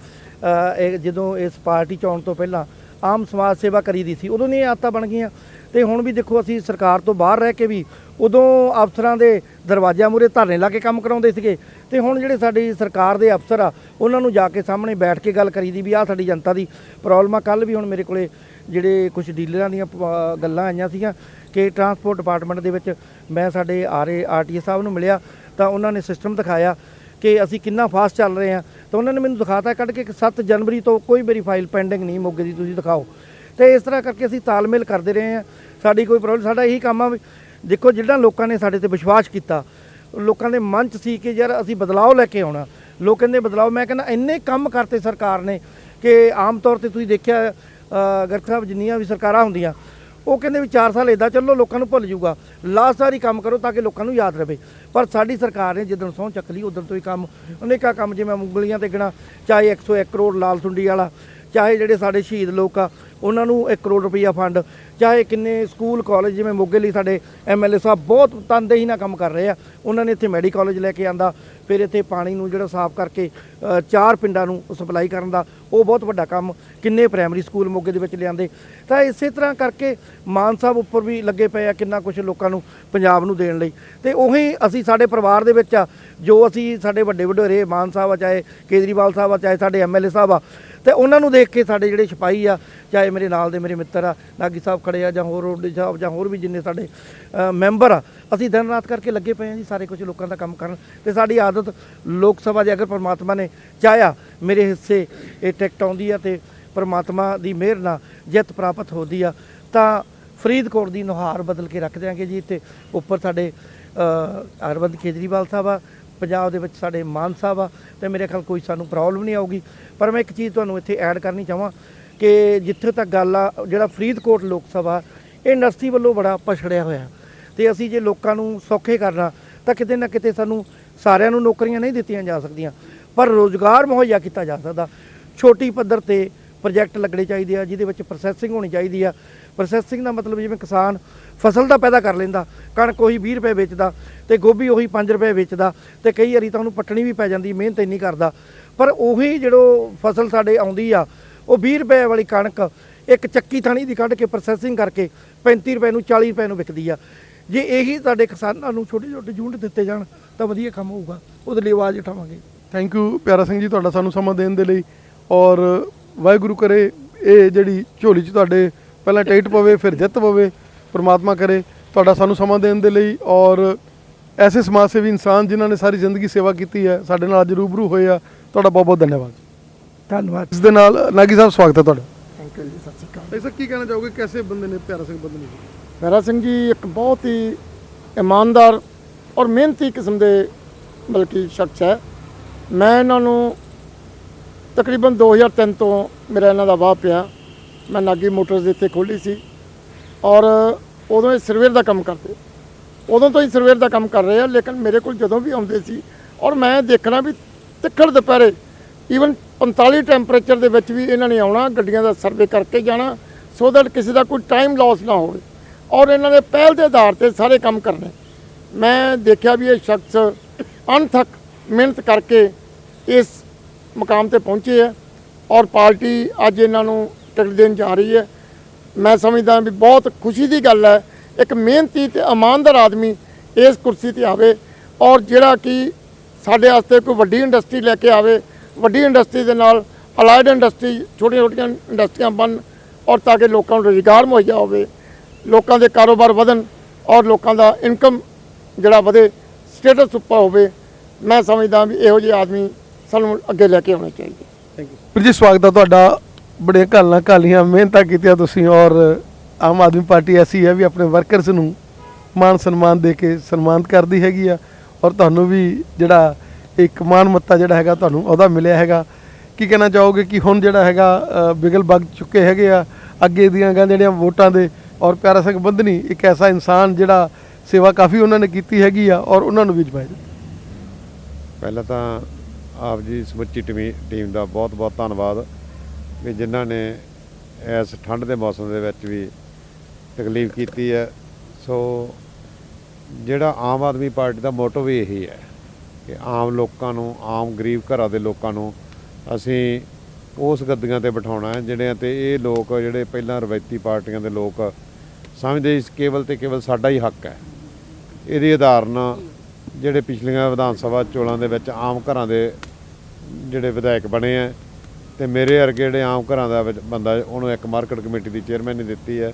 ਇਹ ਜਦੋਂ ਇਸ ਪਾਰਟੀ ਚ ਆਉਣ ਤੋਂ ਪਹਿਲਾਂ ਆਮ ਸਮਾਜ ਸੇਵਾ ਕਰੀ ਦੀ ਸੀ। ਉਦੋਂ ਨਹੀਂ ਆਦਤਾਂ ਬਣ ਗਈਆਂ। ਤੇ ਹੁਣ ਵੀ ਦੇਖੋ, ਅਸੀਂ ਸਰਕਾਰ ਤੋਂ ਬਾਹਰ ਰਹਿ ਕੇ ਵੀ ਉਦੋਂ ਅਫਸਰਾਂ ਦੇ ਦਰਵਾਜ਼ਿਆਂ ਮੂਰੇ ਧਰਨੇ ਲਾ ਕੇ ਕੰਮ ਕਰਾਉਂਦੇ ਸੀਗੇ। ਤੇ ਹੁਣ ਜਿਹੜੇ ਸਾਡੀ ਸਰਕਾਰ ਦੇ ਅਫਸਰ ਆ, ਉਹਨਾਂ ਨੂੰ ਜਾ ਕੇ ਸਾਹਮਣੇ ਬੈਠ ਕੇ ਗੱਲ ਕਰੀਦੀ ਵੀ ਆਹ ਸਾਡੀ ਜਨਤਾ ਦੀ ਪ੍ਰੋਬਲਮ ਆ। ਕੱਲ ਵੀ ਹੁਣ ਮੇਰੇ ਕੋਲੇ ਜਿਹੜੇ ਕੁਝ ਡੀਲਰਾਂ ਦੀਆਂ ਪ- ਗੱਲਾਂ ਆਈਆਂ ਸੀਗੀਆਂ ਕਿ ਟਰਾਂਸਪੋਰਟ ਡਿਪਾਰਟਮੈਂਟ ਦੇ ਵਿੱਚ ਮੈਂ ਸਾਡੇ ਆਰਏ ਆਰਟੀਏ ਸਾਹਿਬ ਨੂੰ ਮਿਲਿਆ ਤਾਂ ਉਹਨਾਂ ਨੇ ਸਿਸਟਮ ਦਿਖਾਇਆ ਕਿ ਅਸੀਂ ਕਿੰਨਾ ਫਾਸਟ ਚੱਲ ਰਹੇ ਹਾਂ। ਤਾਂ ਉਹਨਾਂ ਨੇ ਮੈਨੂੰ ਦਿਖਾਤਾ, ਕੱਢ ਕੇ ਕਿ 7 ਜਨਵਰੀ ਤੋਂ ਕੋਈ ਮੇਰੀ ਫਾਈਲ ਪੈਂਡਿੰਗ ਨਹੀਂ, ਮੋਗੇ ਦੀ ਤੁਸੀਂ ਦਿਖਾਓ। ਤੇ ਇਸ ਤਰ੍ਹਾਂ ਕਰਕੇ ਅਸੀਂ ਤਾਲਮੇਲ ਕਰਦੇ ਰਹੇ ਹਾਂ। ਸਾਡੀ ਕੋਈ ਪ੍ਰੋਬਲਮ ਸਾਡਾ ਇਹੀ ਕੰਮ ਆ ਵੀ ਦੇਖੋ ਜਿਹੜਾ ਲੋਕਾਂ ਨੇ ਸਾਡੇ ਤੇ ਵਿਸ਼ਵਾਸ ਕੀਤਾ, ਲੋਕਾਂ ਦੇ ਮਨ 'ਚ ਸੀ ਕਿ ਯਾਰ ਅਸੀਂ ਬਦਲਾਅ ਲੈ ਕੇ ਆਉਣਾ। ਲੋਕ ਕਹਿੰਦੇ ਬਦਲਾਅ ਮੈਂ ਕਹਿੰਦਾ ਇੰਨੇ ਕੰਮ ਕਰਤੇ ਸਰਕਾਰ ਨੇ ਕਿ ਆਮ ਤੌਰ ਤੇ ਤੁਸੀਂ ਦੇਖਿਆ ਗਰਖ ਸਾਹਿਬ ਜਿੰਨੀਆਂ ਵੀ ਸਰਕਾਰਾਂ ਹੁੰਦੀਆਂ ਉਹ ਕਹਿੰਦੇ ਵੀ 4 ਸਾਲ ਇਦਾਂ ਚੱਲੋ, ਲੋਕਾਂ ਨੂੰ ਭੁੱਲ ਜਾਊਗਾ। ਲਾਸਟ ਵਾਰੀ ਕੰਮ ਕਰੋ ਤਾਂ ਕਿ ਲੋਕਾਂ ਨੂੰ ਯਾਦ ਰਵੇ ਪਰ ਸਾਡੀ ਸਰਕਾਰ ਨੇ ਜਦੋਂ ਸਹੁੰ ਚੱਕ ਲਈ, ਉਦੋਂ ਤੋਂ ਹੀ ਕੰਮ ਅਨੇਕਾਂ ਕੰਮ ਜਿਵੇਂ ਉਂਗਲੀਆਂ ਤੇ ਗਿਣਾ, ਚਾਹੇ 101 ਕਰੋੜ ਲਾਲ ਸੁੰਡੀ ਵਾਲਾ, ਚਾਹੇ ਜਿਹੜੇ ਸਾਡੇ ਸ਼ਹੀਦ ਲੋਕ ਆ ਉਹਨਾਂ ਨੂੰ 1 ਕਰੋੜ ਰੁਪਈਆ ਫੰਡ, ਚਾਹੇ ਕਿੰਨੇ ਸਕੂਲ ਕਾਲਜ ਜਿਵੇਂ ਮੋਗੇ ਲਈ ਸਾਡੇ ਐਮਐਲਏ ਸਾਹਿਬ ਬਹੁਤ ਤਨਦੇਹੀ ਨਾਲ ਕੰਮ ਕਰ ਰਹੇ ਆ, ਉਹਨਾਂ ਨੇ ਇੱਥੇ ਮੈਡੀ ਕਾਲਜ ਲੈ ਕੇ ਆਂਦਾ, ਫਿਰ ਇੱਥੇ ਪਾਣੀ ਨੂੰ ਜਿਹੜਾ ਸਾਫ਼ ਕਰਕੇ ਚਾਰ ਪਿੰਡਾਂ ਨੂੰ ਸਪਲਾਈ ਕਰਨ ਦਾ, ਉਹ ਬਹੁਤ ਵੱਡਾ ਕੰਮ, ਕਿੰਨੇ ਪ੍ਰਾਇਮਰੀ ਸਕੂਲ ਮੋਗੇ ਦੇ ਵਿੱਚ ਲਿਆਂਦੇ। ਤਾਂ ਇਸੇ ਤਰ੍ਹਾਂ ਕਰਕੇ ਮਾਨ ਸਾਹਿਬ ਉੱਪਰ ਵੀ ਲੱਗੇ ਪਏ ਆ ਕਿੰਨਾ ਕੁਝ ਲੋਕਾਂ ਨੂੰ ਪੰਜਾਬ ਨੂੰ ਦੇਣ ਲਈ। ਤੇ ਉਹੀ ਅਸੀਂ ਸਾਡੇ ਪਰਿਵਾਰ ਦੇ ਵਿੱਚ ਆ, ਜੋ ਅਸੀਂ ਸਾਡੇ ਵੱਡੇ ਵਡੇਰੇ ਮਾਨ ਸਾਹਿਬ ਆ, ਚਾਹੇ ਕੇਜਰੀਵਾਲ ਸਾਹਿਬ ਆ, ਚਾਹੇ ਸਾਡੇ ਐਮਐਲਏ ਸਾਹਿਬ ਆ ਤੇ ਉਹਨਾਂ ਨੂੰ ਦੇਖ ਕੇ ਸਾਡੇ ਜਿਹੜੇ ਸਿਪਾਹੀ ਆ, ਚਾਹੇ ਮੇਰੇ ਨਾਲ ਦੇ ਮੇਰੇ ਮਿੱਤਰ ਆ, ਨਾਗੀ ਸਾਹਿਬ ਖੜੇ ਆ ਜਾਂ ਹੋਰ ਰੋਡੀ ਸਾਹਿਬ ਜਾਂ ਹੋਰ ਵੀ ਜਿੰਨੇ ਸਾਡੇ ਮੈਂਬਰ ਆ, ਅਸੀਂ ਦਿਨ ਰਾਤ ਕਰਕੇ ਲੱਗੇ ਪਏ ਆ ਜੀ ਸਾਰੇ ਕੁਝ ਲੋਕਾਂ ਦਾ ਕੰਮ ਕਰਨ ਤੇ ਸਾਡੀ ਆਦਤ ਲੋਕ ਸਭਾ ਦੇ ਅਗਰ ਪਰਮਾਤਮਾ ਨੇ ਚਾਹਿਆ, ਮੇਰੇ ਹਿੱਸੇ ਇਹ ਟਿਕਟ ਆਉਂਦੀ ਆ ਤੇ ਪਰਮਾਤਮਾ ਦੀ ਮਿਹਰ ਨਾਲ ਜਿੱਤ ਪ੍ਰਾਪਤ ਹੋਦੀ ਆ, ਤਾਂ ਫਰੀਦਕੋਟ ਦੀ ਨੁਹਾਰ ਬਦਲ ਕੇ ਰੱਖ ਦਿਆਂਗੇ ਜੀ ਤੇ ਉੱਪਰ ਸਾਡੇ ਅਰਵਿੰਦ ਕੇਜਰੀਵਾਲ ਸਾਹਿਬ ਆ ਪੰਜਾਬ ਦੇ ਵਿੱਚ ਸਾਡੇ ਮਾਨ ਸਾਹਿਬ ਆ, ਤੇ ਮੇਰੇ ਖਿਆਲ ਕੋਈ ਸਾਨੂੰ ਪ੍ਰੋਬਲਮ ਨਹੀਂ ਆਊਗੀ। ਪਰ ਮੈਂ ਇੱਕ ਚੀਜ਼ ਤੁਹਾਨੂੰ ਇੱਥੇ ਐਡ ਕਰਨੀ ਚਾਹਾਂ ਕਿ ਜਿੱਥੇ ਤੱਕ ਗੱਲ ਆ, ਜਿਹੜਾ ਫਰੀਦਕੋਟ ਲੋਕ ਸਭਾ, ਇਹ ਨਰਸੀ ਵੱਲੋਂ ਬੜਾ ਪਛੜਿਆ ਹੋਇਆ। ਤੇ ਅਸੀਂ ਜੇ ਲੋਕਾਂ ਨੂੰ ਸੌਖੇ ਕਰਨਾ, ਤਾਂ ਕਿਤੇ ਨਾ ਕਿਤੇ ਸਾਨੂੰ ਸਾਰਿਆਂ ਨੂੰ ਨੌਕਰੀਆਂ ਨਹੀਂ ਦਿੱਤੀਆਂ ਜਾ ਸਕਦੀਆਂ। ਪਰ ਰੋਜ਼ਗਾਰ ਮੁਹੱਈਆ ਕੀਤਾ ਜਾ ਸਕਦਾ। ਛੋਟੀ ਪੱਧਰ ਤੇ ਪ੍ਰੋਜੈਕਟ ਲੱਗਣੇ ਚਾਹੀਦੇ ਆ, ਜਿਹਦੇ ਵਿੱਚ ਪ੍ਰੋਸੈਸਿੰਗ ਹੋਣੀ ਚਾਹੀਦੀ ਆ। ਪ੍ਰੋਸੈਸਿੰਗ ਦਾ ਮਤਲਬ ਜਿਵੇਂ ਕਿਸਾਨ ਫਸਲ ਦਾ ਪੈਦਾ ਕਰ ਲੈਂਦਾ, ਕਣਕ ਉਹੀ 20 ਰੁਪਏ ਵੇਚਦਾ ਤੇ ਗੋਭੀ ਉਹੀ 5 ਰੁਪਏ ਵੇਚਦਾ ਤੇ ਕਈ ਵਾਰੀ ਤਾਂ ਉਹਨੂੰ ਪੱਟਣੀ ਵੀ ਪੈ ਜਾਂਦੀ, ਮਿਹਨਤ ਇੰਨੀ ਕਰਦਾ। ਪਰ ਉਹੀ ਜਿਹੜੋ ਫਸਲ ਸਾਡੇ ਆਉਂਦੀ ਆ, ਉਹ 20 ਰੁਪਏ ਵਾਲੀ ਕਣਕ ਇੱਕ ਚੱਕੀ ਥਾਣੀ ਦੀ ਕੱਢ ਕੇ ਪ੍ਰੋਸੈਸਿੰਗ ਕਰਕੇ 35 ਰੁਪਏ ਨੂੰ 40 ਰੁਪਏ ਨੂੰ ਵਿਕਦੀ ਆ। ਜੇ ਇਹੀ ਸਾਡੇ ਕਿਸਾਨਾਂ ਨੂੰ ਛੋਟੇ ਛੋਟੇ ਯੂਨਿਟ ਦਿੱਤੇ ਜਾਣ, ਤਾਂ ਵਧੀਆ ਕੰਮ ਹੋਊਗਾ। ਉਹਦੇ ਲਈ ਆਵਾਜ਼ ਉਠਾਵਾਂਗੇ। ਥੈਂਕ ਯੂ ਪਿਆਰਾ ਸਿੰਘ ਜੀ, ਤੁਹਾਡਾ ਸਾਨੂੰ ਸਮਾਂ ਦੇਣ ਦੇ ਲਈ। ਔਰ ਵਾਹਿਗੁਰੂ ਕਰੇ, ਇਹ ਜਿਹੜੀ ਝੋਲੀ 'ਚ ਤੁਹਾਡੇ ਪਹਿਲਾਂ ਟਾਈਟ ਪਵੇ, ਫਿਰ ਜਿੱਤ ਪਵੇ ਪਰਮਾਤਮਾ ਕਰੇ ਤੁਹਾਡਾ ਸਾਨੂੰ ਸਮਾਂ ਦੇਣ ਦੇ ਲਈ ਔਰ ਐਸੇ ਸਮਾਜ ਸੇਵੀ ਇਨਸਾਨ ਜਿਨ੍ਹਾਂ ਨੇ ਸਾਰੀ ਜ਼ਿੰਦਗੀ ਸੇਵਾ ਕੀਤੀ ਹੈ ਸਾਡੇ ਨਾਲ ਅੱਜ ਰੂਬਰੂ ਹੋਏ ਆ ਤੁਹਾਡਾ ਬਹੁਤ ਬਹੁਤ ਧੰਨਵਾਦ। ਧੰਨਵਾਦ। ਇਸ ਦੇ ਨਾਲ ਨਾਗੀ ਸਾਹਿਬ ਸਵਾਗਤ ਹੈ ਤੁਹਾਡਾ। ਥੈਂਕ ਯੂ ਜੀ ਸਤਿ ਸ਼੍ਰੀ ਅਕਾਲ। ਇਹ ਸਰ ਕੀ ਕਹਿਣਾ ਚਾਹੋਗੇ? ਕਿਵੇਂ ਬੰਦੇ ਨੇ ਪਿਆਰਾ ਸਿੰਘ ਬੰਦੇ ਪਿਆਰਾ ਸਿੰਘ ਜੀ ਇੱਕ ਬਹੁਤ ਹੀ ਇਮਾਨਦਾਰ ਔਰ ਮਿਹਨਤੀ ਕਿਸਮ ਦੇ ਬਲਕਿ ਸ਼ਖਸ ਹੈ। ਮੈਂ ਇਹਨਾਂ ਨੂੰ ਤਕਰੀਬਨ 2003 ਤੋਂ ਮੇਰਾ ਇਹਨਾਂ ਦਾ ਵਾਹ ਪਿਆ। ਮੈਂ ਨਾਗੀ ਮੋਟਰਸ ਦੇ ਇੱਥੇ ਖੋਲੀ ਸੀ। ਔਰ ਉਦੋਂ ਇਹ ਸਰਵੇਅਰ ਦਾ ਕੰਮ ਕਰਦੇ। ਉਦੋਂ ਤੋਂ ਹੀ ਸਰਵੇਅਰ ਦਾ ਕੰਮ ਕਰ ਰਹੇ ਆ, ਲੇਕਿਨ ਮੇਰੇ ਕੋਲ ਜਦੋਂ ਵੀ ਆਉਂਦੇ ਸੀ ਔਰ ਮੈਂ ਦੇਖਣਾ ਵੀ ਤਿੱਖੜ ਦੁਪਹਿਰੇ ਈਵਨ 45 ਟੈਂਪਰੇਚਰ ਦੇ ਵਿੱਚ ਵੀ ਇਹਨਾਂ ਨੇ ਆਉਣਾ, ਗੱਡੀਆਂ ਦਾ ਸਰਵੇ ਕਰਕੇ ਜਾਣਾ ਸੋ ਦੈਟ ਕਿਸੇ ਦਾ ਕੋਈ ਟਾਈਮ ਲਾਸ ਨਾ ਹੋਵੇ। ਔਰ ਇਹਨਾਂ ਨੇ ਪਹਿਲ ਦੇ ਆਧਾਰ ਤੇ ਸਾਰੇ ਕੰਮ ਕਰਨੇ। ਮੈਂ ਦੇਖਿਆ ਵੀ ਇਹ ਸ਼ਖਸ ਅਣਥੱਕ ਮਿਹਨਤ ਕਰਕੇ ਇਸ ਮੁਕਾਮ ਤੇ ਪਹੁੰਚੇ ਹੈ ਔਰ ਪਾਰਟੀ ਅੱਜ ਇਹਨਾਂ ਨੂੰ ਟਿਕਟ ਦੇਣ ਜਾ ਰਹੀ ਹੈ। ਮੈਂ ਸਮਝਦਾ ਵੀ ਬਹੁਤ ਖੁਸ਼ੀ ਦੀ ਗੱਲ ਹੈ, ਇੱਕ ਮਿਹਨਤੀ ਤੇ ਇਮਾਨਦਾਰ ਆਦਮੀ ਇਸ ਕੁਰਸੀ ਤੇ ਆਵੇ ਔਰ ਜਿਹੜਾ ਕਿ ਸਾਡੇ ਵਾਸਤੇ ਕੋਈ ਵੱਡੀ ਇੰਡਸਟਰੀ ਲੈ ਕੇ ਆਵੇ, ਵੱਡੀ ਇੰਡਸਟਰੀ ਦੇ ਨਾਲ ਅਲਾਈਡ ਇੰਡਸਟਰੀ, ਛੋਟੀਆਂ ਛੋਟੀਆਂ ਇੰਡਸਟਰੀਆਂ ਬਣ ਔਰ ਤਾਂ ਕਿ ਲੋਕਾਂ ਨੂੰ ਰੁਜ਼ਗਾਰ ਮੁਹੱਈਆ ਹੋਵੇ, ਲੋਕਾਂ ਦੇ ਕਾਰੋਬਾਰ ਵਧਣ ਔਰ ਲੋਕਾਂ ਦਾ ਇਨਕਮ ਜਿਹੜਾ ਵਧੇ, ਸਟੇਟਸ ਉੱਪਰ ਹੋਵੇ, ਮੈਂ ਸਮਝਦਾ ਵੀ ਇਹੋ ਜਿਹੇ ਆਦਮੀ ਸਾਨੂੰ ਅੱਗੇ ਲੈ ਕੇ ਆਉਣੇ ਚਾਹੀਦੇ। ਥੈਂਕ ਯੂ ਜੀ, ਸਵਾਗਤ ਹੈ ਤੁਹਾਡਾ ਬੜੇ ਘਾਲਾਂ ਘਾਲੀਆਂ, ਮਿਹਨਤਾਂ ਕੀਤੀਆਂ ਤੁਸੀਂ ਔਰ ਆਮ ਆਦਮੀ ਪਾਰਟੀ ਐਸੀ ਹੈ ਵੀ ਆਪਣੇ ਵਰਕਰਸ ਨੂੰ ਮਾਨ ਸਨਮਾਨ ਦੇ ਕੇ ਸਨਮਾਨਿਤ ਕਰਦੀ ਹੈਗੀ ਆ ਔਰ ਤੁਹਾਨੂੰ ਵੀ ਜਿਹੜਾ ਇੱਕ ਮਾਨ ਮੱਤਾ ਜਿਹੜਾ ਹੈਗਾ ਤੁਹਾਨੂੰ ਉਹਦਾ ਮਿਲਿਆ ਹੈਗਾ। ਕੀ ਕਹਿਣਾ ਚਾਹੋਗੇ ਕਿ ਹੁਣ ਜਿਹੜਾ ਹੈਗਾ ਬਿਗਲ ਬਗ ਚੁੱਕੇ ਹੈਗੇ ਆ, ਅੱਗੇ ਦੀਆਂ ਗਾ ਜਿਹੜੀਆਂ ਵੋਟਾਂ ਦੇ ਔਰ ਪਿਆਰਾ ਸਿੰਘ ਬੰਧਨੀ ਇੱਕ ਐਸਾ ਇਨਸਾਨ ਜਿਹੜਾ ਸੇਵਾ ਕਾਫੀ ਉਹਨਾਂ ਨੇ ਕੀਤੀ ਹੈਗੀ ਆ ਔਰ ਉਹਨਾਂ ਨੂੰ ਵੀ ਜਵਾਇਆ ਪਹਿਲਾਂ ਤਾਂ ਆਪ ਜੀ ਸਮੁੱਚੀ ਟੀਮ ਦਾ ਬਹੁਤ ਬਹੁਤ ਧੰਨਵਾਦ। ਵੀ ਜਿਨ੍ਹਾਂ ਨੇ ਇਸ ਠੰਡ ਦੇ ਮੌਸਮ ਦੇ ਵਿੱਚ ਵੀ ਤਕਲੀਫ ਕੀਤੀ ਹੈ। ਸੋ ਜਿਹੜਾ ਆਮ ਆਦਮੀ ਪਾਰਟੀ ਦਾ ਮੋਟੋ ਵੀ ਇਹੀ ਹੈ ਕਿ ਆਮ ਲੋਕਾਂ ਨੂੰ, ਆਮ ਗਰੀਬ ਘਰਾਂ ਦੇ ਲੋਕਾਂ ਨੂੰ ਅਸੀਂ ਉਸ ਗੱਦੀਆਂ ਤੇ ਬਿਠਾਉਣਾ ਹੈ, ਜਿਹੜਿਆਂ ਤੇ ਇਹ ਲੋਕ, ਜਿਹੜੇ ਪਹਿਲਾਂ ਰਵਾਇਤੀ ਪਾਰਟੀਆਂ ਦੇ ਲੋਕ ਸਮਝਦੇ ਸੀ ਕੇਵਲ ਤੇ ਕੇਵਲ ਸਾਡਾ ਹੀ ਹੱਕ ਹੈ। ਇਹਦੀ ਉਦਾਹਰਨ ਜਿਹੜੇ ਪਿਛਲੀਆਂ ਵਿਧਾਨ ਸਭਾ ਚੋਣਾਂ ਦੇ ਵਿੱਚ ਆਮ ਘਰਾਂ ਦੇ ਜਿਹੜੇ ਵਿਧਾਇਕ ਬਣੇ ਆ ਤੇ ਮੇਰੇ ਵਰਗੇ ਜਿਹੜੇ ਆਮ ਘਰਾਂ ਦਾ ਵਿੱਚ ਬੰਦਾ, ਉਹਨੂੰ ਇੱਕ ਮਾਰਕੀਟ ਕਮੇਟੀ ਦੀ ਚੇਅਰਮੈਨ ਦਿੱਤੀ ਹੈ।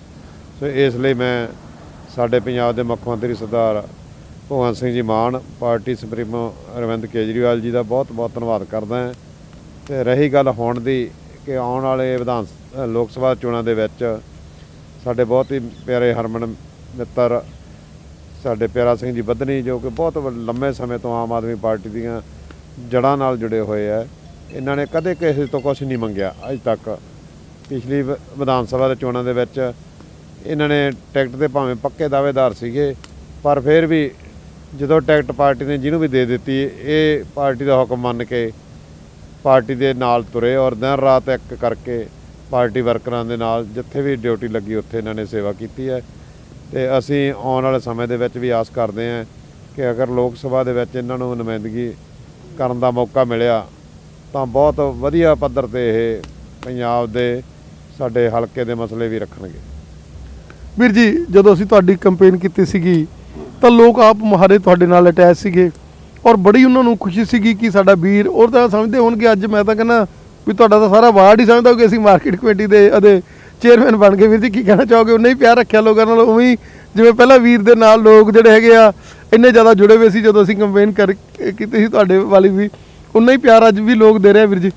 ਸੋ ਇਸ ਲਈ ਮੈਂ ਸਾਡੇ ਪੰਜਾਬ ਦੇ ਮੁੱਖ ਮੰਤਰੀ ਸਰਦਾਰ ਭਗਵੰਤ ਸਿੰਘ ਜੀ ਮਾਨ, ਪਾਰਟੀ ਸੁਪਰੀਮੋ ਅਰਵਿੰਦ ਕੇਜਰੀਵਾਲ ਜੀ ਦਾ ਬਹੁਤ ਬਹੁਤ ਧੰਨਵਾਦ ਕਰਦਾ ਹਾਂ। ਤੇ ਰਹੀ ਗੱਲ ਹੋਣ ਦੀ ਕਿ ਆਉਣ ਵਾਲੇ ਵਿਧਾਨ ਸ- ਲੋਕ ਸਭਾ ਚੋਣਾਂ ਦੇ ਵਿੱਚ ਸਾਡੇ ਬਹੁਤ ਹੀ ਪਿਆਰੇ ਹਰਮਨ ਮਿੱਤਰ, ਸਾਡੇ ਪਿਆਰਾ ਸਿੰਘ ਜੀ ਬੱਧਨੀ, ਜੋ ਕਿ ਬਹੁਤ ਲੰਮੇ ਸਮੇਂ ਤੋਂ ਆਮ ਆਦਮੀ ਪਾਰਟੀ ਦੀਆਂ ਜੜ੍ਹਾਂ ਨਾਲ ਜੁੜੇ ਹੋਏ ਆ ਇਹਨਾਂ ਨੇ ਕਦੇ ਕਿਸੇ ਤੋਂ ਕੁਝ ਨਹੀਂ ਮੰਗਿਆ, ਅੱਜ ਤੱਕ। ਪਿਛਲੀ ਵ- ਵਿਧਾਨ ਸਭਾ ਦੇ ਚੋਣਾਂ ਦੇ ਵਿੱਚ ਇਹਨਾਂ ਨੇ ਟਿਕਟ ਦੇ ਭਾਵੇਂ ਪੱਕੇ ਦਾਅਵੇਦਾਰ ਸੀਗੇ, ਪਰ ਫਿਰ ਵੀ ਜਦੋਂ ਟਿਕਟ ਪਾਰਟੀ ਨੇ ਜਿਹਨੂੰ ਵੀ ਦੇ ਦਿੱਤੀ, ਇਹ ਪਾਰਟੀ ਦਾ ਹੁਕਮ ਮੰਨ ਕੇ ਪਾਰਟੀ ਦੇ ਨਾਲ ਤੁਰੇ ਔਰ ਦਿਨ ਰਾਤ ਇੱਕ ਕਰਕੇ ਪਾਰਟੀ ਵਰਕਰਾਂ ਦੇ ਨਾਲ ਜਿੱਥੇ ਵੀ ਡਿਊਟੀ ਲੱਗੀ, ਉੱਥੇ ਇਹਨਾਂ ਨੇ ਸੇਵਾ ਕੀਤੀ ਹੈ। ਤੇ ਅਸੀਂ ਆਉਣ ਵਾਲੇ ਸਮੇਂ ਦੇ ਵਿੱਚ ਵੀ ਆਸ ਕਰਦੇ ਹਾਂ ਕਿ ਅਗਰ ਲੋਕ ਸਭਾ ਦੇ ਵਿੱਚ ਇਹਨਾਂ ਨੂੰ ਨੁਮਾਇੰਦਗੀ ਕਰਨ ਦਾ ਮੌਕਾ ਮਿਲਿਆ ਤਾਂ ਬਹੁਤ ਵਧੀਆ ਪੱਧਰ ਤੇ ਇਹ ਪੰਜਾਬ ਦੇ ਸਾਡੇ ਹਲਕੇ ਦੇ ਮਸਲੇ ਵੀ ਰੱਖਣਗੇ। ਵੀਰ ਜੀ, ਜਦੋਂ ਅਸੀਂ ਤੁਹਾਡੀ ਕੰਪੇਨ ਕੀਤੀ ਸੀਗੀ, ਤਾਂ ਲੋਕ ਆਪ ਮੁਹਾਰੇ ਤੁਹਾਡੇ ਨਾਲ ਅਟੈਚ ਸੀਗੇ ਔਰ ਬੜੀ ਉਹਨਾਂ ਨੂੰ ਖੁਸ਼ੀ ਸੀਗੀ ਕਿ ਸਾਡਾ ਵੀਰ ਔਰ ਤਾਂ ਸਮਝਦੇ ਹੋਣਗੇ ਅੱਜ ਮੈਂ ਤਾਂ ਕਹਿੰਦਾ ਵੀ ਤੁਹਾਡਾ ਤਾਂ ਸਾਰਾ ਵਾਰਡ ਹੀ ਸਮਝਦਾ ਕਿ ਅਸੀਂ ਮਾਰਕੀਟ ਕਮੇਟੀ ਦੇ ਅਦੇ ਚੇਅਰਮੈਨ ਬਣ ਗਏ। ਵੀਰ ਜੀ, ਕੀ ਕਹਿਣਾ ਚਾਹੋਗੇ? ਉਹਨੇ ਹੀ ਪਿਆਰ ਰੱਖਿਆ ਲੋਕਾਂ ਨਾਲ, ਉਵੇਂ ਹੀ ਜਿਵੇਂ ਪਹਿਲਾਂ ਵੀਰ ਦੇ ਨਾਲ ਲੋਕ ਜਿਹੜੇ ਹੈਗੇ ਆ, ਇੰਨੇ ਜ਼ਿਆਦਾ ਜੁੜੇ ਹੋਏ ਸੀ ਜਦੋਂ ਅਸੀਂ ਕੰਪੇਨ ਕਰ, ਕੀਤੀ ਸੀ ਤੁਹਾਡੇ ਵਾਲੀ ਵੀ। ਉਨਾ ਹੀ ਪਿਆਰ ਅੱਜ ਵੀ ਲੋਕ ਦੇ ਰਹੇ ਵੀਰ ਜੀ।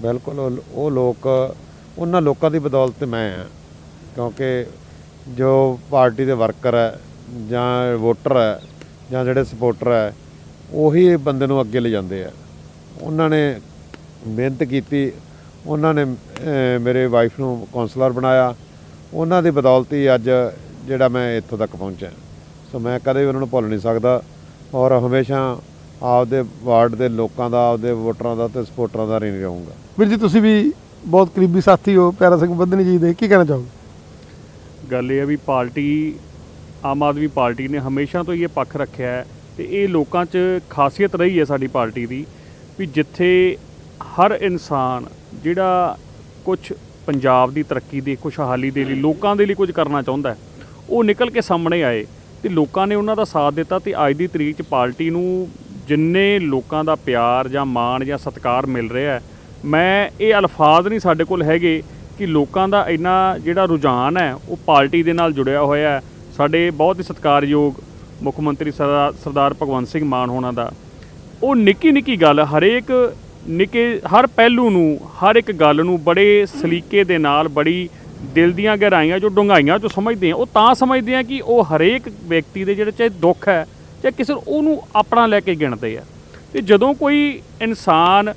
ਬਿਲਕੁਲ ਉਹ- ਉਹ ਲੋਕ ਉਹਨਾਂ ਲੋਕਾਂ ਦੀ ਬਦੌਲਤ ਮੈਂ ਆ। ਕਿਉਂਕਿ ਜੋ ਪਾਰਟੀ ਦੇ ਵਰਕਰ ਹੈ ਜਾਂ ਵੋਟਰ ਹੈ ਜਾਂ ਜਿਹੜੇ ਸਪੋਰਟਰ ਹੈ ਉਹੀ ਬੰਦੇ ਨੂੰ ਅੱਗੇ ਲੈ ਜਾਂਦੇ ਆ। ਉਹਨਾਂ ਨੇ ਮਿਹਨਤ ਕੀਤੀ ਉਹਨਾਂ ਨੇ ਅਹ, ਮੇਰੇ ਵਾਈਫ ਨੂੰ ਕਾਉਂਸਲਰ ਬਣਾਇਆ। ਉਹਨਾਂ ਦੀ ਬਦੌਲਤ ਹੀ ਅੱਜ ਜਿਹੜਾ ਮੈਂ ਇੱਥੋਂ ਤੱਕ ਪਹੁੰਚਿਆ। ਸੋ ਮੈਂ ਕਦੇ ਵੀ ਉਹਨਾਂ ਨੂੰ ਭੁੱਲ ਨਹੀਂ ਸਕਦਾ। ਔਰ ਹਮੇਸ਼ਾ ਆਪਦੇ ਵਾਰਡ ਦੇ ਲੋਕਾਂ ਦਾ ਆਪਦੇ ਵੋਟਰਾਂ ਦਾ ਤੇ ਸਪੋਰਟਰਾਂ ਦਾ ਨਹੀਂ ਰਹੂੰਗਾ ਵੀਰ ਜੀ ਤੁਸੀਂ ਵੀ ਬਹੁਤ ਕਰੀਬੀ ਸਾਥੀ ਹੋ ਪਿਆਰਾ ਸਿੰਘ ਬੱਧਨੀ ਜੀ ਦੇ। ਕੀ ਕਹਿਣਾ ਚਾਹੋਗੇ? ਗੱਲ ਇਹ ਹੈ ਵੀ ਪਾਰਟੀ ਆਮ ਆਦਮੀ ਪਾਰਟੀ ਨੇ ਹਮੇਸ਼ਾ ਤੋਂ ਹੀ ਇਹ ਪੱਖ ਰੱਖਿਆ ਹੈ ਤੇ ਇਹ ਲੋਕਾਂ 'ਚ ਖਾਸੀਅਤ ਰਹੀ ਹੈ ਸਾਡੀ ਪਾਰਟੀ ਦੀ ਵੀ ਜਿੱਥੇ ਹਰ ਇਨਸਾਨ ਜਿਹੜਾ ਕੁਝ ਪੰਜਾਬ ਦੀ ਤਰੱਕੀ ਦੀ ਖੁਸ਼ਹਾਲੀ ਦੇ ਲਈ ਲੋਕਾਂ ਦੇ ਲਈ ਕੁਝ ਕਰਨਾ ਚਾਹੁੰਦਾ ਉਹ ਨਿਕਲ ਕੇ ਸਾਹਮਣੇ ਆਏ ਤੇ ਲੋਕਾਂ ਨੇ ਉਹਨਾਂ ਦਾ ਸਾਥ ਦਿੱਤਾ ਤੇ ਅੱਜ ਦੀ ਤਰੀਕ 'ਚ ਪਾਰਟੀ ਨੂੰ ਜਿੰਨੇ ਲੋਕਾਂ ਦਾ ਪਿਆਰ ਜਾਂ ਮਾਣ ਜਾਂ ਸਤਿਕਾਰ ਮਿਲ ਰਿਹਾ ਮੈਂ ਇਹ ਅਲਫਾਜ਼ ਨਹੀਂ ਸਾਡੇ ਕੋਲ ਹੈਗੇ ਕਿ ਲੋਕਾਂ ਦਾ ਇੰਨਾ ਜਿਹੜਾ ਰੁਝਾਨ ਹੈ, ਉਹ ਪਾਰਟੀ ਦੇ ਨਾਲ ਜੁੜਿਆ ਹੋਇਆ ਹੈ। ਸਾਡੇ ਬਹੁਤ ਹੀ ਸਤਿਕਾਰਯੋਗ ਮੁੱਖ ਮੰਤਰੀ ਸਰਦਾਰ ਸਰਦਾਰ ਭਗਵੰਤ ਸਿੰਘ ਮਾਨ ਹੋਣਾ ਦਾ। ਉਹ ਨਿੱਕੀ ਨਿੱਕੀ ਗੱਲ, ਹਰੇਕ ਨਿੱਕੇ, ਹਰ ਪਹਿਲੂ ਨੂੰ, ਹਰ ਇੱਕ ਗੱਲ ਨੂੰ ਬੜੇ ਸਲੀਕੇ ਦੇ ਨਾਲ, ਬੜੀ ਦਿਲ ਦੀਆਂ ਗਹਿਰਾਈਆਂ ਜੋ ਡੂੰਘਾਈਆਂ ਜੋ ਸਮਝਦੇ ਆ ਉਹ ਤਾਂ ਸਮਝਦੇ ਆ ਕਿ ਉਹ ਹਰੇਕ ਵਿਅਕਤੀ ਦੇ ਜਿਹੜੇ ਚਾਹੇ ਦੁੱਖ ਹੈ ਜਾਂ ਕਿਸੇ ਉਹਨੂੰ ਆਪਣਾ ਲੈ ਕੇ ਗਿਣਦੇ ਆ। ਤੇ ਜਦੋਂ ਕੋਈ ਇਨਸਾਨ,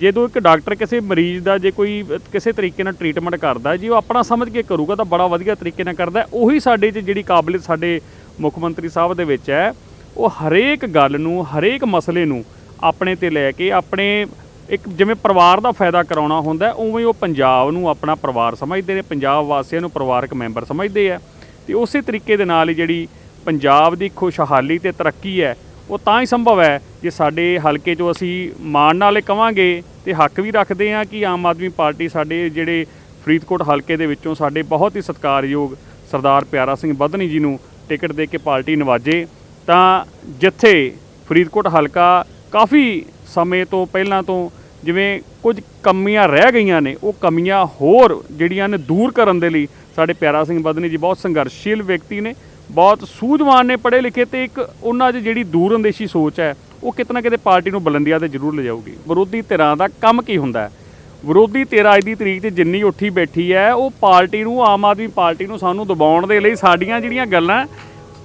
ਜਦੋਂ ਇੱਕ ਡਾਕਟਰ ਕਿਸੇ ਮਰੀਜ਼ ਦਾ ਜੇ ਕੋਈ ਕਿਸੇ ਤਰੀਕੇ ਨਾਲ ਟ੍ਰੀਟਮੈਂਟ ਕਰਦਾ, ਜੇ ਉਹ ਆਪਣਾ ਸਮਝ ਕੇ ਕਰੂਗਾ ਤਾਂ ਬੜਾ ਵਧੀਆ ਤਰੀਕੇ ਨਾਲ ਕਰਦਾ। ਉਹੀ ਸਾਡੇ 'ਚ ਜਿਹੜੀ ਕਾਬਲੀਅਤ ਸਾਡੇ ਮੁੱਖ ਮੰਤਰੀ ਸਾਹਿਬ ਦੇ ਵਿੱਚ ਹੈ, ਉਹ ਹਰੇਕ ਗੱਲ ਨੂੰ, ਹਰੇਕ ਮਸਲੇ ਨੂੰ ਆਪਣੇ ਤੇ ਲੈ ਕੇ ਆਪਣੇ ਇੱਕ ਜਿਵੇਂ ਪਰਿਵਾਰ ਦਾ ਫਾਇਦਾ ਕਰਾਉਣਾ ਹੁੰਦਾ, ਉਵੇਂ ਉਹ ਪੰਜਾਬ ਨੂੰ ਆਪਣਾ ਪਰਿਵਾਰ ਸਮਝਦੇ ਨੇ, ਪੰਜਾਬ ਵਾਸੀਆਂ ਨੂੰ ਪਰਿਵਾਰਕ ਮੈਂਬਰ ਸਮਝਦੇ ਆ। ਤੇ ਉਸੇ ਤਰੀਕੇ ਦੇ ਨਾਲ ਹੀ ਜਿਹੜੀ ਪੰਜਾਬ ਦੀ ਖੁਸ਼ਹਾਲੀ ਤੇ ਤਰੱਕੀ ਹੈ, ਉਹ ਤਾਂ ਹੀ ਸੰਭਵ ਹੈ ਜੇ ਸਾਡੇ ਹਲਕੇ 'ਚੋਂ ਅਸੀਂ ਮਾਣ ਨਾਲੇ ਕਵਾਂਗੇ ਤੇ ਹੱਕ ਵੀ ਰੱਖਦੇ ਹਾਂ ਕਿ ਆਮ ਆਦਮੀ ਪਾਰਟੀ ਸਾਡੇ ਜਿਹੜੇ ਫਰੀਦਕੋਟ ਹਲਕੇ ਦੇ ਵਿੱਚੋਂ ਸਾਡੇ ਬਹੁਤ ਹੀ ਸਤਿਕਾਰਯੋਗ ਸਰਦਾਰ ਪਿਆਰਾ ਸਿੰਘ ਬੱਧਨੀ ਜੀ ਨੂੰ ਟਿਕਟ ਦੇ ਕੇ ਪਾਰਟੀ ਨਵਾਜੇ, ਤਾਂ ਜਿੱਥੇ ਫਰੀਦਕੋਟ ਹਲਕਾ ਕਾਫੀ ਸਮੇਂ ਤੋਂ ਪਹਿਲਾਂ ਤੋਂ ਜਿਵੇਂ ਕੁਝ ਕਮੀਆਂ ਰਹਿ ਗਈਆਂ ਨੇ, ਉਹ ਕਮੀਆਂ ਹੋਰ ਜਿਹੜੀਆਂ ਨੇ ਦੂਰ ਕਰਨ ਦੇ ਲਈ ਸਾਡੇ ਪਿਆਰਾ ਸਿੰਘ ਬੱਧਨੀ ਜੀ ਬਹੁਤ ਸੰਘਰਸ਼ੀਲ ਵਿਅਕਤੀ ਨੇ ਬਹੁਤ ਸੂਝਵਾਨ ਨੇ ਪੜ੍ਹੇ ਲਿਖੇ ਤੇ ਇੱਕ ਉਹਨਾਂ 'ਚ ਜਿਹੜੀ ਦੂਰ ਅੰਦੇਸ਼ੀ ਸੋਚ ਹੈ, ਉਹ ਕਿਤੇ ਨਾ ਕਿਤੇ ਪਾਰਟੀ ਨੂੰ ਬੁਲੰਦੀਆਂ ਤੇ ਜ਼ਰੂਰ ਲਿਜਾਊਗੀ। ਵਿਰੋਧੀ ਧਿਰਾਂ ਦਾ ਕੰਮ ਕੀ ਹੁੰਦਾ ਹੈ? ਵਿਰੋਧੀ ਧਿਰ ਅੱਜ ਦੀ ਤਰੀਕ 'ਚ ਜਿੰਨੀ ਉੱਠੀ ਬੈਠੀ ਹੈ, ਉਹ ਪਾਰਟੀ ਨੂੰ, ਆਮ ਆਦਮੀ ਪਾਰਟੀ ਨੂੰ ਸਾਨੂੰ ਦਬਾਉਣ ਦੇ ਲਈ ਸਾਡੀਆਂ ਜਿਹੜੀਆਂ ਗੱਲਾਂ,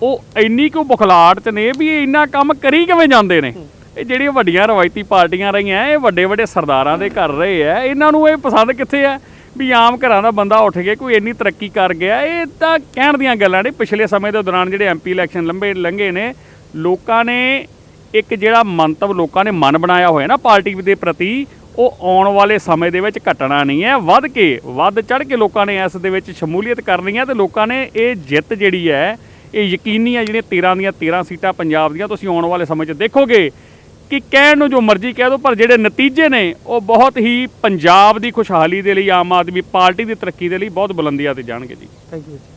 ਉਹ ਇੰਨੀ ਕੁ ਬੁਖਲਾਟ 'ਚ ਨੇ ਵੀ ਇਹ ਇੰਨਾ ਕੰਮ ਕਰੀ ਕਿਵੇਂ ਜਾਂਦੇ ਨੇ? ਇਹ ਜਿਹੜੀਆਂ ਵੱਡੀਆਂ ਰਵਾਇਤੀ ਪਾਰਟੀਆਂ ਰਹੀਆਂ, ਇਹ ਵੱਡੇ ਵੱਡੇ ਸਰਦਾਰਾਂ ਦੇ ਘਰ ਰਹੇ ਆ ਇਹਨਾਂ ਨੂੰ ਇਹ ਪਸੰਦ ਕਿੱਥੇ ਆ ਵੀ ਆਮ ਘਰਾਂ ਦਾ ਬੰਦਾ ਉੱਠ ਕੇ ਕੋਈ ਇੰਨੀ ਤਰੱਕੀ ਕਰ ਗਿਆ, ਇਹ ਤਾਂ ਕਹਿਣ ਦੀਆਂ ਗੱਲਾਂ ਨੇ। ਪਿਛਲੇ ਸਮੇਂ ਦੇ ਦੌਰਾਨ ਜਿਹੜੇ ਐਮਪੀ ਇਲੈਕਸ਼ਨ ਲੰਬੇ ਲੰਘੇ ਨੇ, ਲੋਕਾਂ ਨੇ ਇੱਕ ਜਿਹੜਾ ਮੰਤਵ ਲੋਕਾਂ ਨੇ ਮਨ ਬਣਾਇਆ ਹੋਇਆ ਨਾ ਪਾਰਟੀ ਦੇ ਪ੍ਰਤੀ, ਉਹ ਆਉਣ ਵਾਲੇ ਸਮੇਂ ਦੇ ਵਿੱਚ ਘਟਣਾ ਨਹੀਂ ਹੈ। ਵੱਧ ਕੇ, ਵੱਧ ਚੜ ਕੇ ਲੋਕਾਂ ਨੇ ਇਸ ਦੇ ਵਿੱਚ ਸ਼ਮੂਲੀਅਤ ਕਰਨੀ ਹੈ ਤੇ ਲੋਕਾਂ ਨੇ ਇਹ ਜਿੱਤ ਜਿਹੜੀ ਹੈ, ਇਹ ਯਕੀਨੀ ਹੈ ਜਿਹੜੀਆਂ 13 ਦੀਆਂ 13 ਸੀਟਾਂ ਪੰਜਾਬ ਦੀਆਂ ਤੁਸੀਂ ਆਉਣ ਵਾਲੇ ਸਮੇਂ 'ਚ ਦੇਖੋਗੇ। ਕਿ ਕਹਿਣ ਨੂੰ ਜੋ ਮਰਜ਼ੀ ਕਹਿ ਦੋ, ਪਰ ਜਿਹੜੇ ਨਤੀਜੇ ਨੇ, ਉਹ ਬਹੁਤ ਹੀ ਪੰਜਾਬ ਦੀ ਖੁਸ਼ਹਾਲੀ ਦੇ ਲਈ, ਆਮ ਆਦਮੀ ਪਾਰਟੀ ਦੀ ਤਰੱਕੀ ਦੇ ਲਈ ਬਹੁਤ ਬੁਲੰਦੀਆਂ ਤੇ ਜਾਣਗੇ ਜੀ। Thank you